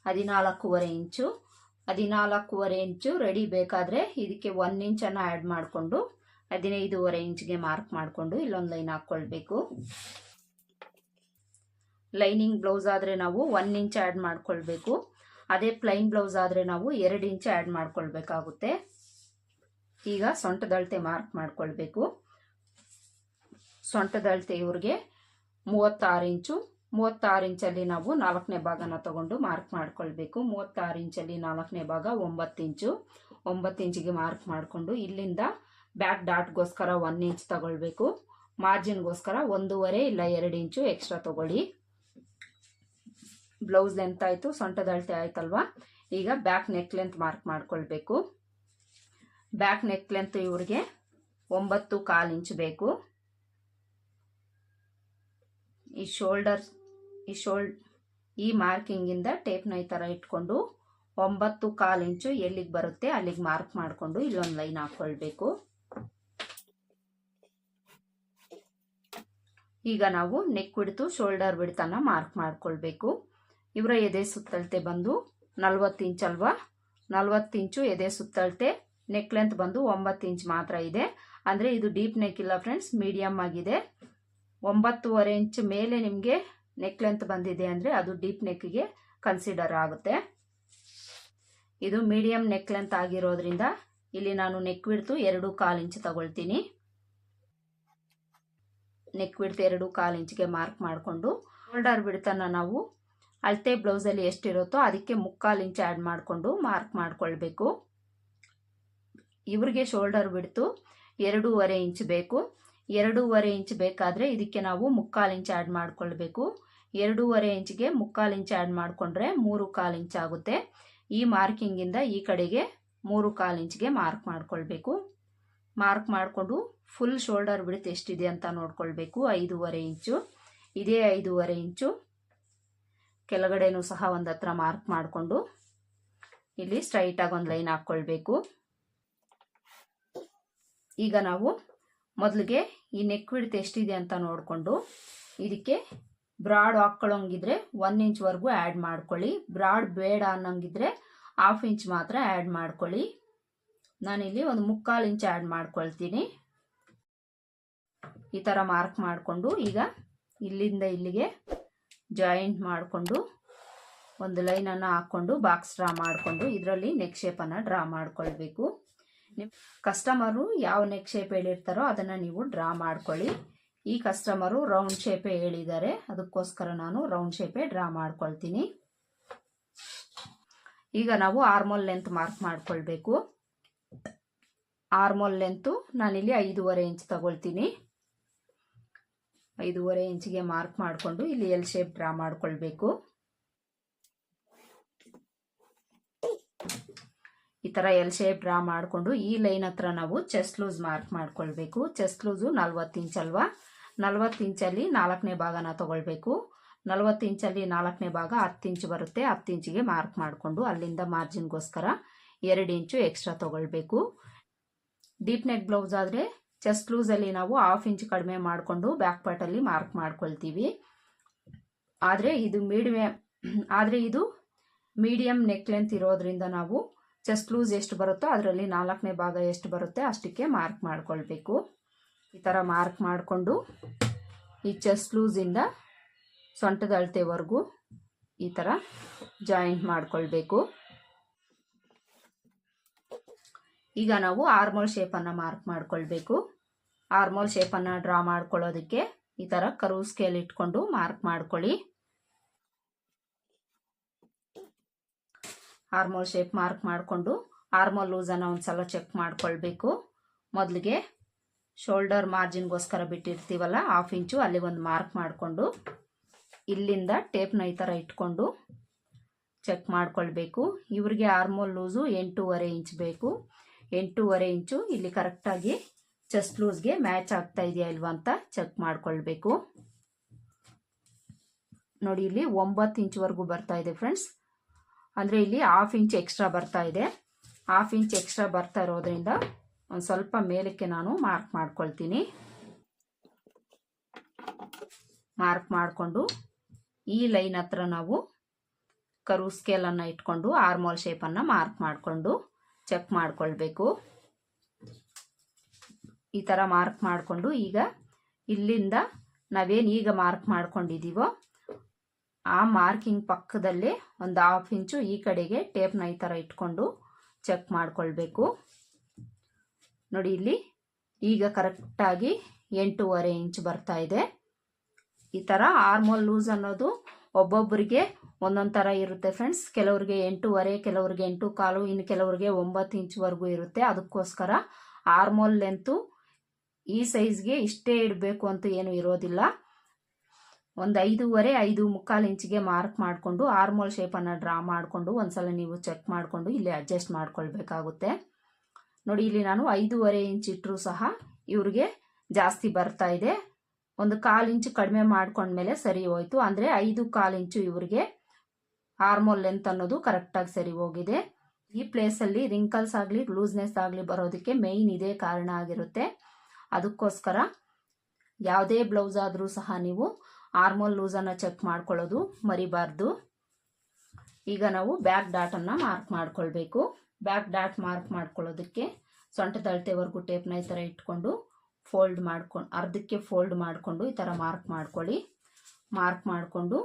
ಹದಿನಾಲ್ಕೂವರೆ ಇಂಚು. ಹದಿನಾಲ್ಕೂವರೆ ಇಂಚು ರೆಡಿ ಬೇಕಾದರೆ ಇದಕ್ಕೆ ಒನ್ ಇಂಚನ್ನು ಆ್ಯಡ್ ಮಾಡಿಕೊಂಡು ಹದಿನೈದೂವರೆ ಇಂಚ್ಗೆ ಮಾರ್ಕ್ ಮಾಡಿಕೊಂಡು ಇಲ್ಲೊಂದು ಲೈನ್ ಹಾಕ್ಕೊಳ್ಬೇಕು. ಲೈನಿಂಗ್ ಬ್ಲೌಸ್ ಆದರೆ ನಾವು ಒನ್ ಇಂಚ್ ಆ್ಯಡ್ ಮಾಡ್ಕೊಳ್ಬೇಕು. ಅದೇ ಪ್ಲೈನ್ ಬ್ಲೌಸ್ ಆದರೆ ನಾವು ಎರಡು ಇಂಚ್ ಆ್ಯಡ್ ಮಾಡ್ಕೊಳ್ಬೇಕಾಗುತ್ತೆ. ಈಗ ಸೊಂಟದಳತೆ ಮಾರ್ಕ್ ಮಾಡ್ಕೊಳ್ಬೇಕು. ಸೊಂಟದಳತೆ ಇವ್ರಿಗೆ ಮೂವತ್ತಾರು ಇಂಚು, ಮೂವತ್ತಾರು ಇಂಚಲ್ಲಿ ನಾವು ನಾಲ್ಕನೇ ಭಾಗನ ತಗೊಂಡು ಮಾರ್ಕ್ ಮಾಡ್ಕೊಳ್ಬೇಕು. ಮೂವತ್ತಾರು ಇಂಚಲ್ಲಿ ನಾಲ್ಕನೇ ಭಾಗ ಒಂಬತ್ತು ಇಂಚು, ಒಂಬತ್ತು ಇಂಚಿಗೆ ಮಾರ್ಕ್ ಮಾಡಿಕೊಂಡು ಇಲ್ಲಿಂದ ಬ್ಯಾಕ್ ಡಾಟ್ಗೋಸ್ಕರ ಒನ್ ಇಂಚ್ ತಗೊಳ್ಬೇಕು. ಮಾರ್ಜಿನ್ಗೋಸ್ಕರ ಒಂದೂವರೆ ಇಲ್ಲ ಎರಡು ಇಂಚು ಎಕ್ಸ್ಟ್ರಾ ತಗೊಳ್ಳಿ. ಬ್ಲೌಸ್ ಲೆಂತ್ ಆಯಿತು ಸೊಂಟದ ಅಳತೆ ಆಯ್ತಲ್ವಾ? ಈಗ ಬ್ಯಾಕ್ ನೆಕ್ ಲೆಂತ್ ಮಾರ್ಕ್ ಮಾಡ್ಕೊಳ್ಬೇಕು. ಬ್ಯಾಕ್ ನೆಕ್ ಲೆಂತ್ ಇವ್ರಿಗೆ ಒಂಬತ್ತು ಕಾಲು ಇಂಚ್ ಬೇಕು. ಈ ಶೋಲ್ಡರ್ ಈ ಶೋಲ್ಡ್ ಈ ಮಾರ್ಕಿಂಗಿಂದ ಟೇಪ್ನ ಈ ಥರ ಇಟ್ಕೊಂಡು ಒಂಬತ್ತು ಕಾಲು ಇಂಚು ಎಲ್ಲಿಗೆ ಬರುತ್ತೆ ಅಲ್ಲಿಗೆ ಮಾರ್ಕ್ ಮಾಡಿಕೊಂಡು ಇಲ್ಲೊಂದು ಲೈನ್ ಹಾಕ್ಕೊಳ್ಬೇಕು ಈಗ ನಾವು ನೆಕ್ ಬಿಡ್ತು ಶೋಲ್ಡರ್ ಬಿಡ್ತನ ಮಾರ್ಕ್ ಮಾಡ್ಕೊಳ್ಬೇಕು. ಇವರ ಎದೆ ಸುತ್ತಳತೆ ಬಂದು ನಲ್ವತ್ತು ಇಂಚ್ ಅಲ್ವಾ? ನಲ್ವತ್ತು ಇಂಚು ಎದೆ ಸುತ್ತಳತೆ ನೆಕ್ ಲೆಂತ್ ಬಂದು ಒಂಬತ್ತು ಇಂಚ್ ಮಾತ್ರ ಇದೆ. ಅಂದರೆ ಇದು ಡೀಪ್ ನೆಕ್ ಇಲ್ಲ ಫ್ರೆಂಡ್ಸ್ ಮೀಡಿಯಮ್ ಆಗಿದೆ. ಒಂಬತ್ತುವರೆ ಇಂಚ್ ಮೇಲೆ ನಿಮಗೆ ನೆಕ್ ಲೆಂತ್ ಬಂದಿದೆ ಅಂದರೆ ಅದು ಡೀಪ್ ನೆಕ್ಗೆ ಕನ್ಸಿಡರ್ ಆಗುತ್ತೆ. ಇದು ಮೀಡಿಯಂ ನೆಕ್ ಲೆಂತ್ ಆಗಿರೋದ್ರಿಂದ ಇಲ್ಲಿ ನಾನು ನೆಕ್ ಬಿಡ್ತು ಎರಡು ಕಾಲು ಇಂಚ್ ತಗೊಳ್ತೀನಿ. ನೆಕ್ ಬಿಡ್ತು ಎರಡು ಕಾಲು ಇಂಚ್ಗೆ ಮಾರ್ಕ್ ಮಾಡಿಕೊಂಡು ಶೋಲ್ಡರ್ ಬಿಡ್ತನ ನಾವು ಅಳತೆ ಬ್ಲೌಸಲ್ಲಿ ಎಷ್ಟಿರುತ್ತೋ ಅದಕ್ಕೆ ಮುಕ್ಕಾಲು ಇಂಚ್ ಆ್ಯಡ್ ಮಾಡಿಕೊಂಡು ಮಾರ್ಕ್ ಮಾಡಿಕೊಳ್ಬೇಕು. ಇವ್ರಿಗೆ ಶೋಲ್ಡರ್ ಬಿಡ್ತು ಎರಡೂವರೆ ಇಂಚ್ ಬೇಕು. ಎರಡೂವರೆ ಇಂಚ್ ಬೇಕಾದರೆ ಇದಕ್ಕೆ ನಾವು ಮುಕ್ಕಾಲು ಇಂಚ್ ಆ್ಯಡ್ ಮಾಡ್ಕೊಳ್ಬೇಕು. ಎರಡೂವರೆ ಇಂಚ್ಗೆ ಮುಕ್ಕಾಲು ಇಂಚ್ ಆ್ಯಡ್ ಮಾಡಿಕೊಂಡ್ರೆ ಮೂರು ಕಾಲು ಇಂಚ್ ಆಗುತ್ತೆ. ಈ ಮಾರ್ಕಿಂಗಿಂದ ಈ ಕಡೆಗೆ ಮೂರು ಕಾಲು ಇಂಚ್ಗೆ ಮಾರ್ಕ್ ಮಾಡ್ಕೊಳ್ಬೇಕು. ಮಾರ್ಕ್ ಮಾಡಿಕೊಂಡು ಫುಲ್ ಶೋಲ್ಡರ್ ಬಿಡುತ್ತೆ ಎಷ್ಟಿದೆ ಅಂತ ನೋಡ್ಕೊಳ್ಬೇಕು. ಐದೂವರೆ ಇಂಚು. ಇದೇ ಐದೂವರೆ ಇಂಚು. ಕೆಳಗಡೆನೂ ಸಹ ಒಂದು ಹತ್ರ ಮಾರ್ಕ್ ಮಾಡಿಕೊಂಡು ಇಲ್ಲಿ ಸ್ಟ್ರೈಟಾಗಿ ಒಂದು ಲೈನ್ ಹಾಕ್ಕೊಳ್ಬೇಕು. ಈಗ ನಾವು ಮೊದಲಿಗೆ ಈ ನೆಕ್ ವಿಡ್ತ್ ಎಷ್ಟಿದೆ ಅಂತ ನೋಡಿಕೊಂಡು ಇದಕ್ಕೆ ಬ್ರಾಡ್ ಹಾಕ್ಕೊಳ್ಳೋಂಗಿದ್ರೆ ಒನ್ ಇಂಚ್ವರೆಗೂ ಆ್ಯಡ್ ಮಾಡ್ಕೊಳ್ಳಿ. ಬ್ರಾಡ್ ಬೇಡ ಅನ್ನೋಂಗಿದ್ರೆ ಹಾಫ್ ಇಂಚ್ ಮಾತ್ರ ಆ್ಯಡ್ ಮಾಡ್ಕೊಳ್ಳಿ. ನಾನಿಲ್ಲಿ ಒಂದು ಮುಕ್ಕಾಲು ಇಂಚ್ ಆ್ಯಡ್ ಮಾಡ್ಕೊಳ್ತೀನಿ. ಈ ಥರ ಮಾರ್ಕ್ ಮಾಡಿಕೊಂಡು ಈಗ ಇಲ್ಲಿಂದ ಇಲ್ಲಿಗೆ ಜಾಯಿಂಟ್ ಮಾಡಿಕೊಂಡು ಒಂದು ಲೈನನ್ನು ಹಾಕ್ಕೊಂಡು ಬಾಕ್ಸ್ ಡ್ರಾ ಮಾಡಿಕೊಂಡು ಇದರಲ್ಲಿ ನೆಕ್ ಶೇಪನ್ನು ಡ್ರಾ ಮಾಡ್ಕೊಳ್ಬೇಕು. ನಿಮ್ಮ ಕಸ್ಟಮರು ಯಾವ ನೆಕ್ ಶೇಪ್ ಹೇಳಿರ್ತಾರೋ ಅದನ್ನು ನೀವು ಡ್ರಾ ಮಾಡ್ಕೊಳ್ಳಿ. ಈ ಕಸ್ಟಮರು ರೌಂಡ್ ಶೇಪೇ ಹೇಳಿದ್ದಾರೆ. ಅದಕ್ಕೋಸ್ಕರ ನಾನು ರೌಂಡ್ ಶೇಪೇ ಡ್ರಾ ಮಾಡ್ಕೊಳ್ತೀನಿ. ಈಗ ನಾವು ಆರ್ಮೋಲ್ ಲೆಂತ್ ಮಾರ್ಕ್ ಮಾಡ್ಕೊಳ್ಬೇಕು. ಆರ್ಮೋಲ್ ಲೆಂತು ನಾನಿಲ್ಲಿ ಐದೂವರೆ ಇಂಚ್ ತಗೊಳ್ತೀನಿ. ಐದೂವರೆ ಇಂಚಿಗೆ ಮಾರ್ಕ್ ಮಾಡಿಕೊಂಡು ಇಲ್ಲಿ ಎಲ್ ಶೇಪ್ ಡ್ರಾ ಮಾಡ್ಕೊಳ್ಬೇಕು. ಈ ಥರ ಎಲ್ ಶೇಪ್ ಡ್ರಾ ಮಾಡಿಕೊಂಡು ಈ ಲೈನ್ ಹತ್ರ ನಾವು ಚೆಸ್ಟ್ ಲೂಸ್ ಮಾರ್ಕ್ ಮಾಡ್ಕೊಳ್ಬೇಕು. ಚೆಸ್ಟ್ ಲೂಸು ನಲ್ವತ್ತು ಇಂಚ್ ಅಲ್ವಾ? ನಲ್ವತ್ತು ಇಂಚಲ್ಲಿ ನಾಲ್ಕನೇ ಭಾಗನ ತಗೊಳ್ಬೇಕು. ನಲ್ವತ್ತು ಇಂಚಲ್ಲಿ ನಾಲ್ಕನೇ ಭಾಗ ಹತ್ತು ಇಂಚ್ ಬರುತ್ತೆ. ಹತ್ತು ಇಂಚಿಗೆ ಮಾರ್ಕ್ ಮಾಡಿಕೊಂಡು ಅಲ್ಲಿಂದ ಮಾರ್ಜಿನ್ಗೋಸ್ಕರ ಎರಡು ಇಂಚು ಎಕ್ಸ್ಟ್ರಾ ತಗೊಳ್ಬೇಕು. ಡೀಪ್ ನೆಕ್ ಬ್ಲೌಸ್ ಆದರೆ ಚೆಸ್ಟ್ ಲೂಸಲ್ಲಿ ನಾವು ಹಾಫ್ ಇಂಚ್ ಕಡಿಮೆ ಮಾಡಿಕೊಂಡು ಬ್ಯಾಕ್ ಪಾರ್ಟಲ್ಲಿ ಮಾರ್ಕ್ ಮಾಡ್ಕೊಳ್ತೀವಿ. ಆದರೆ ಇದು ಮೀಡಿಯಮ್ ಆದರೆ ಇದು ಮೀಡಿಯಮ್ ನೆಕ್ ಲೆಂತ್ ಇರೋದ್ರಿಂದ ನಾವು ಚೆಸ್ಟ್ ಲೂಸ್ ಎಷ್ಟು ಬರುತ್ತೋ ಅದರಲ್ಲಿ ನಾಲ್ಕನೇ ಭಾಗ ಎಷ್ಟು ಬರುತ್ತೆ ಅಷ್ಟಕ್ಕೆ ಮಾರ್ಕ್ ಮಾಡ್ಕೊಳ್ಬೇಕು. ಈ ಥರ ಮಾರ್ಕ್ ಮಾಡಿಕೊಂಡು ಈ ಚೆಸ್ಟ್ ಲೂಸಿಂದ ಸೊಂಟದ ಅಳತೆವರೆಗೂ ಈ ಥರ ಜಾಯಿಂಟ್ ಮಾಡಿಕೊಳ್ಬೇಕು. ಈಗ ನಾವು ಆರ್ಮೋಲ್ ಶೇಪನ್ನು ಮಾರ್ಕ್ ಮಾಡಿಕೊಳ್ಬೇಕು. ಆರ್ಮೋಲ್ ಶೇಪನ್ನು ಡ್ರಾ ಮಾಡ್ಕೊಳ್ಳೋದಕ್ಕೆ ಈ ಥರ ಕರು ಸ್ಕೇಲ್ ಇಟ್ಕೊಂಡು ಮಾರ್ಕ್ ಮಾಡ್ಕೊಳ್ಳಿ. ಆರ್ಮೋಲ್ ಶೇಪ್ ಮಾರ್ಕ್ ಮಾಡಿಕೊಂಡು ಆರ್ಮೋಲ್ ಲೂಸನ್ನು ಒಂದು ಸಲ ಚೆಕ್ ಮಾಡ್ಕೊಳ್ಬೇಕು. ಮೊದಲಿಗೆ ಶೋಲ್ಡರ್ ಮಾರ್ಜಿನ್ಗೋಸ್ಕರ ಬಿಟ್ಟಿರ್ತೀವಲ್ಲ ಹಾಫ್ ಇಂಚು ಅಲ್ಲಿ ಒಂದು ಮಾರ್ಕ್ ಮಾಡಿಕೊಂಡು ಇಲ್ಲಿಂದ ಟೇಪ್ನ ಈ ಥರ ಇಟ್ಕೊಂಡು ಚೆಕ್ ಮಾಡಿಕೊಳ್ಬೇಕು. ಇವರಿಗೆ ಆರ್ಮೋಲ್ ಲೂಸು ಎಂಟೂವರೆ ಇಂಚ್ ಬೇಕು. ಎಂಟೂವರೆ ಇಂಚು ಇಲ್ಲಿ ಕರೆಕ್ಟಾಗಿ ಚೆಸ್ಟ್ ಲೂಸ್ಗೆ ಮ್ಯಾಚ್ ಆಗ್ತಾ ಇದೆಯಾ ಇಲ್ವಾ ಅಂತ ಚೆಕ್ ಮಾಡಿಕೊಳ್ಬೇಕು. ನೋಡಿ, ಇಲ್ಲಿ ಒಂಬತ್ತು ಇಂಚ್ವರೆಗೂ ಬರ್ತಾ ಇದೆ ಫ್ರೆಂಡ್ಸ್ ಅಂದರೆ ಇಲ್ಲಿ ಹಾಫ್ ಇಂಚ್ ಎಕ್ಸ್ಟ್ರಾ ಬರ್ತಾ ಇದೆ. ಹಾಫ್ ಇಂಚ್ ಎಕ್ಸ್ಟ್ರಾ ಬರ್ತಾ ಇರೋದ್ರಿಂದ ಒಂದು ಸ್ವಲ್ಪ ಮೇಲಕ್ಕೆ ನಾನು ಮಾರ್ಕ್ ಮಾಡ್ಕೊಳ್ತೀನಿ. ಮಾರ್ಕ್ ಮಾಡಿಕೊಂಡು ಈ ಲೈನ್ ಹತ್ರ ನಾವು ಕರು ಸ್ಕೇಲನ್ನು ಇಟ್ಕೊಂಡು ಆರ್ಮೋಲ್ ಶೇಪನ್ನು ಮಾರ್ಕ್ ಮಾಡಿಕೊಂಡು ಚೆಕ್ ಮಾಡಿಕೊಳ್ಬೇಕು. ಈ ಥರ ಮಾರ್ಕ್ ಮಾಡಿಕೊಂಡು ಈಗ ಇಲ್ಲಿಂದ ನಾವೇನು ಈಗ ಮಾರ್ಕ್ ಮಾಡ್ಕೊಂಡಿದ್ದೀವೋ ಆ ಮಾರ್ಕಿಂಗ್ ಪಕ್ಕದಲ್ಲೇ ಒಂದು ಹಾಫ್ ಇಂಚು ಈ ಕಡೆಗೆ ಟೇಪ್ನ ಈ ಥರ ಇಟ್ಕೊಂಡು ಚೆಕ್ ಮಾಡ್ಕೊಳ್ಬೇಕು. ನೋಡಿ ಇಲ್ಲಿ ಈಗ ಕರೆಕ್ಟಾಗಿ ಎಂಟೂವರೆ ಇಂಚ್ ಬರ್ತಾ ಇದೆ. ಈ ಥರ ಆರ್ಮೋಲ್ ಲೂಸ್ ಅನ್ನೋದು ಒಬ್ಬೊಬ್ಬರಿಗೆ ಒಂದೊಂದು ಥರ ಇರುತ್ತೆ ಫ್ರೆಂಡ್ಸ್ ಕೆಲವ್ರಿಗೆ ಎಂಟೂವರೆ, ಕೆಲವ್ರಿಗೆ ಎಂಟು ಕಾಲು, ಇನ್ನು ಕೆಲವ್ರಿಗೆ ಒಂಬತ್ತು ಇಂಚ್ವರೆಗೂ ಇರುತ್ತೆ. ಅದಕ್ಕೋಸ್ಕರ ಆರ್ಮೋಲ್ ಲೆಂತು ಈ ಸೈಜ್ಗೆ ಇಷ್ಟೇ ಇಡಬೇಕು ಅಂತ ಏನು ಇರೋದಿಲ್ಲ. ಒಂದು ಐದೂವರೆ, ಐದು ಮುಕ್ಕಾಲು ಇಂಚಿಗೆ ಮಾರ್ಕ್ ಮಾಡಿಕೊಂಡು ಆರ್ಮೋಲ್ ಶೇಪನ್ನು ಡ್ರಾ ಮಾಡಿಕೊಂಡು ಒಂದ್ಸಲ ನೀವು ಚೆಕ್ ಮಾಡಿಕೊಂಡು ಇಲ್ಲಿ ಅಡ್ಜಸ್ಟ್ ಮಾಡ್ಕೊಳ್ಬೇಕಾಗುತ್ತೆ. ನೋಡಿ, ಇಲ್ಲಿ ನಾನು ಐದೂವರೆ ಇಂಚ್ ಇಟ್ಟರೂ ಸಹ ಇವ್ರಿಗೆ ಜಾಸ್ತಿ ಬರ್ತಾ ಇದೆ. ಒಂದು ಕಾಲು ಇಂಚು ಕಡಿಮೆ ಮಾಡ್ಕೊಂಡ್ಮೇಲೆ ಸರಿ ಹೋಯ್ತು. ಅಂದರೆ ಐದು ಕಾಲು ಇಂಚು ಇವ್ರಿಗೆ ಆರ್ಮೋಲ್ ಲೆಂತ್ ಅನ್ನೋದು ಕರೆಕ್ಟಾಗಿ ಸರಿ ಹೋಗಿದೆ. ಈ ಪ್ಲೇಸಲ್ಲಿ ರಿಂಕಲ್ಸ್ ಆಗಲಿ ಲೂಸ್ನೆಸ್ ಆಗಲಿ ಬರೋದಕ್ಕೆ ಮೇಯ್ನ್ ಇದೇ ಕಾರಣ ಆಗಿರುತ್ತೆ. ಅದಕ್ಕೋಸ್ಕರ ಯಾವುದೇ ಬ್ಲೌಸ್ ಆದರೂ ಸಹ ನೀವು ಆರ್ಮೋಲ್ ಲೂಸನ್ನು ಚೆಕ್ ಮಾಡ್ಕೊಳ್ಳೋದು, ಮರಿಬಾರ್ದು. ಈಗ ನಾವು ಬ್ಯಾಕ್ ಡಾಟನ್ನು ಮಾರ್ಕ್ ಮಾಡ್ಕೊಳ್ಬೇಕು. ಬ್ಯಾಕ್ ಡಾಟ್ ಮಾರ್ಕ್ ಮಾಡ್ಕೊಳ್ಳೋದಕ್ಕೆ ಸೊಂಟದ ಅಳತೆವರೆಗೂ ಟೇಪ್ನ ಈ ಥರ ಇಟ್ಕೊಂಡು ಫೋಲ್ಡ್ ಮಾಡ್ಕೊಂಡು ಅರ್ಧಕ್ಕೆ ಫೋಲ್ಡ್ ಮಾಡಿಕೊಂಡು ಈ ಥರ ಮಾರ್ಕ್ ಮಾಡ್ಕೊಳ್ಳಿ. ಮಾರ್ಕ್ ಮಾಡಿಕೊಂಡು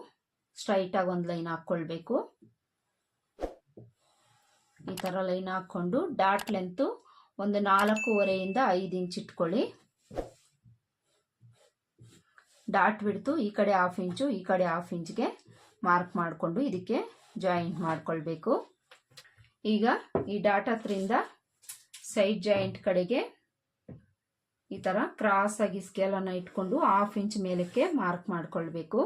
ಸ್ಟ್ರೈಟಾಗಿ ಒಂದು ಲೈನ್ ಹಾಕ್ಕೊಳ್ಬೇಕು. ಈ ಥರ ಲೈನ್ ಹಾಕ್ಕೊಂಡು ಡಾಟ್ ಲೆಂತು ಒಂದು ನಾಲ್ಕೂವರೆಯಿಂದ ಐದು ಇಂಚ್ ಇಟ್ಕೊಳ್ಳಿ. ಡಾಟ್ ಬಿಡ್ತು ಈ ಕಡೆ ಹಾಫ್ ಇಂಚು, ಈ ಕಡೆ ಹಾಫ್ ಇಂಚ್ಗೆ ಮಾರ್ಕ್ ಮಾಡಿಕೊಂಡು ಇದಕ್ಕೆ ಜಾಯಿಂಟ್ ಮಾಡ್ಕೊಳ್ಬೇಕು. ಈಗ ಈ ಡಾಟ್ ಹತ್ರಿಂದ ಸೈಡ್ ಜಾಯಿಂಟ್ ಕಡೆಗೆ ಈ ಥರ ಕ್ರಾಸ್ ಆಗಿ ಸ್ಕೇಲನ್ನು ಇಟ್ಕೊಂಡು ಹಾಫ್ ಇಂಚ್ ಮೇಲಕ್ಕೆ ಮಾರ್ಕ್ ಮಾಡಿಕೊಳ್ಬೇಕು.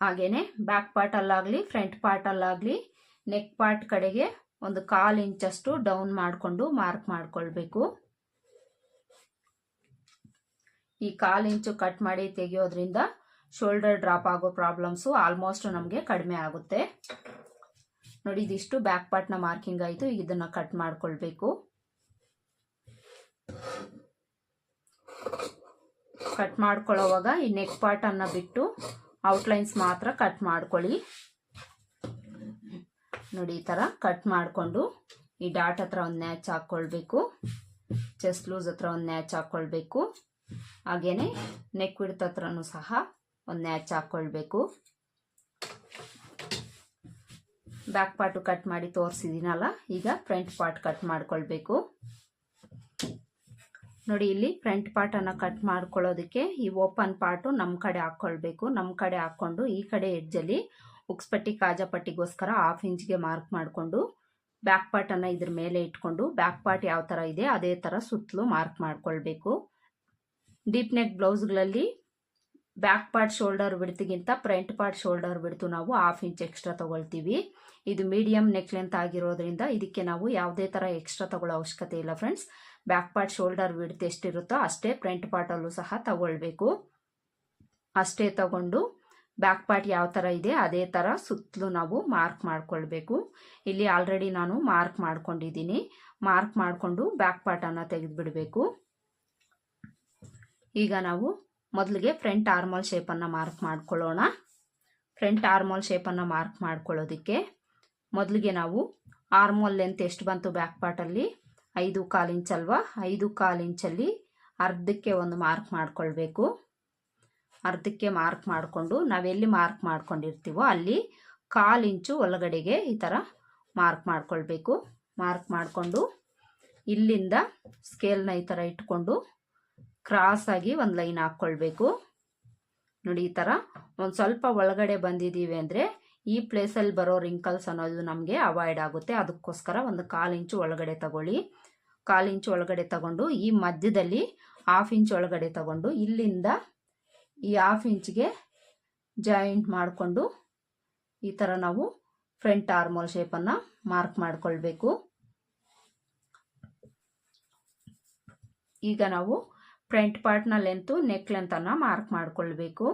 ಹಾಗೆಯೇ ಬ್ಯಾಕ್ ಪಾರ್ಟಲ್ಲಾಗಲಿ ಫ್ರಂಟ್ ಪಾರ್ಟಲ್ಲಾಗಲಿ ನೆಕ್ ಪಾರ್ಟ್ ಕಡೆಗೆ ಒಂದು ಕಾಲು ಇಂಚಷ್ಟು ಡೌನ್ ಮಾಡಿಕೊಂಡು ಮಾರ್ಕ್ ಮಾಡ್ಕೊಳ್ಬೇಕು. ಈ ಕಾಲು ಇಂಚು ಕಟ್ ಮಾಡಿ ತೆಗೆಯೋದ್ರಿಂದ ಶೋಲ್ಡರ್ ಡ್ರಾಪ್ ಆಗೋ ಪ್ರಾಬ್ಲಮ್ಸು ಆಲ್ಮೋಸ್ಟ್ ನಮಗೆ ಕಡಿಮೆ ಆಗುತ್ತೆ. ನೋಡಿ, ಇದಿಷ್ಟು ಬ್ಯಾಕ್ ಪಾರ್ಟ್ನ ಮಾರ್ಕಿಂಗ್ ಆಯಿತು ಈಗ ಇದನ್ನು ಕಟ್ ಮಾಡಿಕೊಳ್ಬೇಕು. ಕಟ್ ಮಾಡ್ಕೊಳ್ಳೋವಾಗ ಈ ನೆಕ್ ಪಾರ್ಟನ್ನು ಬಿಟ್ಟು ಔಟ್ಲೈನ್ಸ್ ಮಾತ್ರ ಕಟ್ ಮಾಡ್ಕೊಳ್ಳಿ. ನೋಡಿ, ಈ ಥರ ಕಟ್ ಮಾಡಿಕೊಂಡು ಈ ಡಾಟ್ ಹತ್ರ ಒಂದು ನ್ಯಾಚ್ ಹಾಕ್ಕೊಳ್ಬೇಕು. ಚೆಸ್ಟ್ ಲೂಸ್ ಹತ್ರ ಒಂದು ನ್ಯಾಚ್ ಹಾಕ್ಕೊಳ್ಬೇಕು. ಹಾಗೇನೆ ನೆಕ್ ವಿಡ್ತ್ ಹತ್ರನೂ ಸಹ ಒಂದು ನ್ಯಾಚ್ ಹಾಕ್ಕೊಳ್ಬೇಕು ಬ್ಯಾಕ್ ಪಾರ್ಟು ಕಟ್ ಮಾಡಿ ತೋರಿಸಿದ್ದೀನಲ್ಲ, ಈಗ ಫ್ರಂಟ್ ಪಾರ್ಟ್ ಕಟ್ ಮಾಡ್ಕೊಳ್ಬೇಕು. ನೋಡಿ, ಇಲ್ಲಿ ಫ್ರಂಟ್ ಪಾರ್ಟನ್ನು ಕಟ್ ಮಾಡ್ಕೊಳ್ಳೋದಕ್ಕೆ ಈ ಓಪನ್ ಪಾರ್ಟು ನಮ್ಮ ಕಡೆ ಹಾಕ್ಕೊಳ್ಬೇಕು ನಮ್ಮ ಕಡೆ ಹಾಕ್ಕೊಂಡು ಈ ಕಡೆ ಎಡ್ಜಲ್ಲಿ ಉಕ್ಸ್ಪಟ್ಟಿ ಕಾಜಾಪಟ್ಟಿಗೋಸ್ಕರ ಹಾಫ್ ಇಂಚ್ಗೆ ಮಾರ್ಕ್ ಮಾಡಿಕೊಂಡು ಬ್ಯಾಕ್ ಪಾರ್ಟನ್ನು ಇದ್ರ ಮೇಲೆ ಇಟ್ಕೊಂಡು ಬ್ಯಾಕ್ ಪಾರ್ಟ್ ಯಾವ ಥರ ಇದೆ ಅದೇ ಥರ ಸುತ್ತಲೂ ಮಾರ್ಕ್ ಮಾಡ್ಕೊಳ್ಬೇಕು. ಡೀಪ್ ನೆಕ್ ಬ್ಲೌಸ್ಗಳಲ್ಲಿ ಬ್ಯಾಕ್ ಪಾರ್ಟ್ ಶೋಲ್ಡರ್ ಬಿಡ್ತಿಗಿಂತ ಫ್ರಂಟ್ ಪಾರ್ಟ್ ಶೋಲ್ಡರ್ ಬಿಡ್ತು ನಾವು ಹಾಫ್ ಇಂಚ್ ಎಕ್ಸ್ಟ್ರಾ ತೊಗೊಳ್ತೀವಿ. ಇದು ಮೀಡಿಯಂ ನೆಕ್ ಲೆಂತ್ ಆಗಿರೋದ್ರಿಂದ ಇದಕ್ಕೆ ನಾವು ಯಾವುದೇ ಥರ ಎಕ್ಸ್ಟ್ರಾ ತಗೊಳ್ಳೋ ಅವಶ್ಯಕತೆ ಇಲ್ಲ ಫ್ರೆಂಡ್ಸ್. ಬ್ಯಾಕ್ ಪಾರ್ಟ್ ಶೋಲ್ಡರ್ ಬಿಡ್ತು ಎಷ್ಟಿರುತ್ತೋ ಅಷ್ಟೇ ಫ್ರಂಟ್ ಪಾರ್ಟಲ್ಲೂ ಸಹ ತಗೊಳ್ಬೇಕು. ಅಷ್ಟೇ ತಗೊಂಡು ಬ್ಯಾಕ್ ಪಾರ್ಟ್ ಯಾವ ಥರ ಇದೆ ಅದೇ ಥರ ಸುತ್ತಲೂ ನಾವು ಮಾರ್ಕ್ ಮಾಡ್ಕೊಳ್ಬೇಕು. ಇಲ್ಲಿ ಆಲ್ರೆಡಿ ನಾನು ಮಾರ್ಕ್ ಮಾಡ್ಕೊಂಡಿದ್ದೀನಿ. ಮಾರ್ಕ್ ಮಾಡಿಕೊಂಡು ಬ್ಯಾಕ್ ಪಾರ್ಟನ್ನು ತೆಗೆದುಬಿಡಬೇಕು. ಈಗ ನಾವು ಮೊದಲಿಗೆ ಫ್ರಂಟ್ ಆರ್ಮಲ್ ಶೇಪನ್ನು ಮಾರ್ಕ್ ಮಾಡ್ಕೊಳ್ಳೋಣ. ಫ್ರಂಟ್ ಆರ್ಮಲ್ ಶೇಪನ್ನು ಮಾರ್ಕ್ ಮಾಡ್ಕೊಳ್ಳೋದಕ್ಕೆ ಮೊದಲಿಗೆ ನಾವು ಆರ್ಮೋಲ್ ಲೆಂತ್ ಎಷ್ಟು ಬಂತು ಬ್ಯಾಕ್ ಪಾರ್ಟಲ್ಲಿ ಐದು ಕಾಲು ಇಂಚ್ ಅಲ್ವಾ? ಐದು ಕಾಲು ಇಂಚಲ್ಲಿ ಅರ್ಧಕ್ಕೆ ಒಂದು ಮಾರ್ಕ್ ಮಾಡ್ಕೊಳ್ಬೇಕು. ಅರ್ಧಕ್ಕೆ ಮಾರ್ಕ್ ಮಾಡಿಕೊಂಡು ನಾವೆಲ್ಲಿ ಮಾರ್ಕ್ ಮಾಡ್ಕೊಂಡಿರ್ತೀವೋ ಅಲ್ಲಿ ಕಾಲು ಇಂಚು ಒಳಗಡೆಗೆ ಈ ಥರ ಮಾರ್ಕ್ ಮಾಡ್ಕೊಳ್ಬೇಕು. ಮಾರ್ಕ್ ಮಾಡಿಕೊಂಡು ಇಲ್ಲಿಂದ ಸ್ಕೇಲ್ನ ಈ ಥರ ಇಟ್ಕೊಂಡು ಕ್ರಾಸಾಗಿ ಒಂದು ಲೈನ್ ಹಾಕ್ಕೊಳ್ಬೇಕು ನೋಡಿ ಈ ಥರ ಒಂದು ಸ್ವಲ್ಪ ಒಳಗಡೆ ಬಂದಿದ್ದೀವಿ ಅಂದರೆ ಈ ಪ್ಲೇಸಲ್ಲಿ ಬರೋ ರಿಂಕಲ್ಸ್ ಅನ್ನೋದು ನಮಗೆ ಅವಾಯ್ಡ್ ಆಗುತ್ತೆ. ಅದಕ್ಕೋಸ್ಕರ ಒಂದು ಕಾಲು ಇಂಚು ಒಳಗಡೆ ತಗೊಳ್ಳಿ. ಕಾಲು ಇಂಚು ಒಳಗಡೆ ತಗೊಂಡು ಈ ಮಧ್ಯದಲ್ಲಿ ಹಾಫ್ ಇಂಚ್ ಒಳಗಡೆ ತಗೊಂಡು ಇಲ್ಲಿಂದ ಈ ಹಾಫ್ ಇಂಚ್ಗೆ ಜಾಯಿಂಟ್ ಮಾಡಿಕೊಂಡು ಈ ಥರ ನಾವು ಫ್ರಂಟ್ ಆರ್ಮೋಲ್ ಶೇಪನ್ನು ಮಾರ್ಕ್ ಮಾಡಿಕೊಳ್ಬೇಕು. ಈಗ ನಾವು ಫ್ರಂಟ್ ಪಾರ್ಟ್ನ ಲೆಂತು ನೆಕ್ ಲೆಂತನ್ನು ಮಾರ್ಕ್ ಮಾಡ್ಕೊಳ್ಬೇಕು.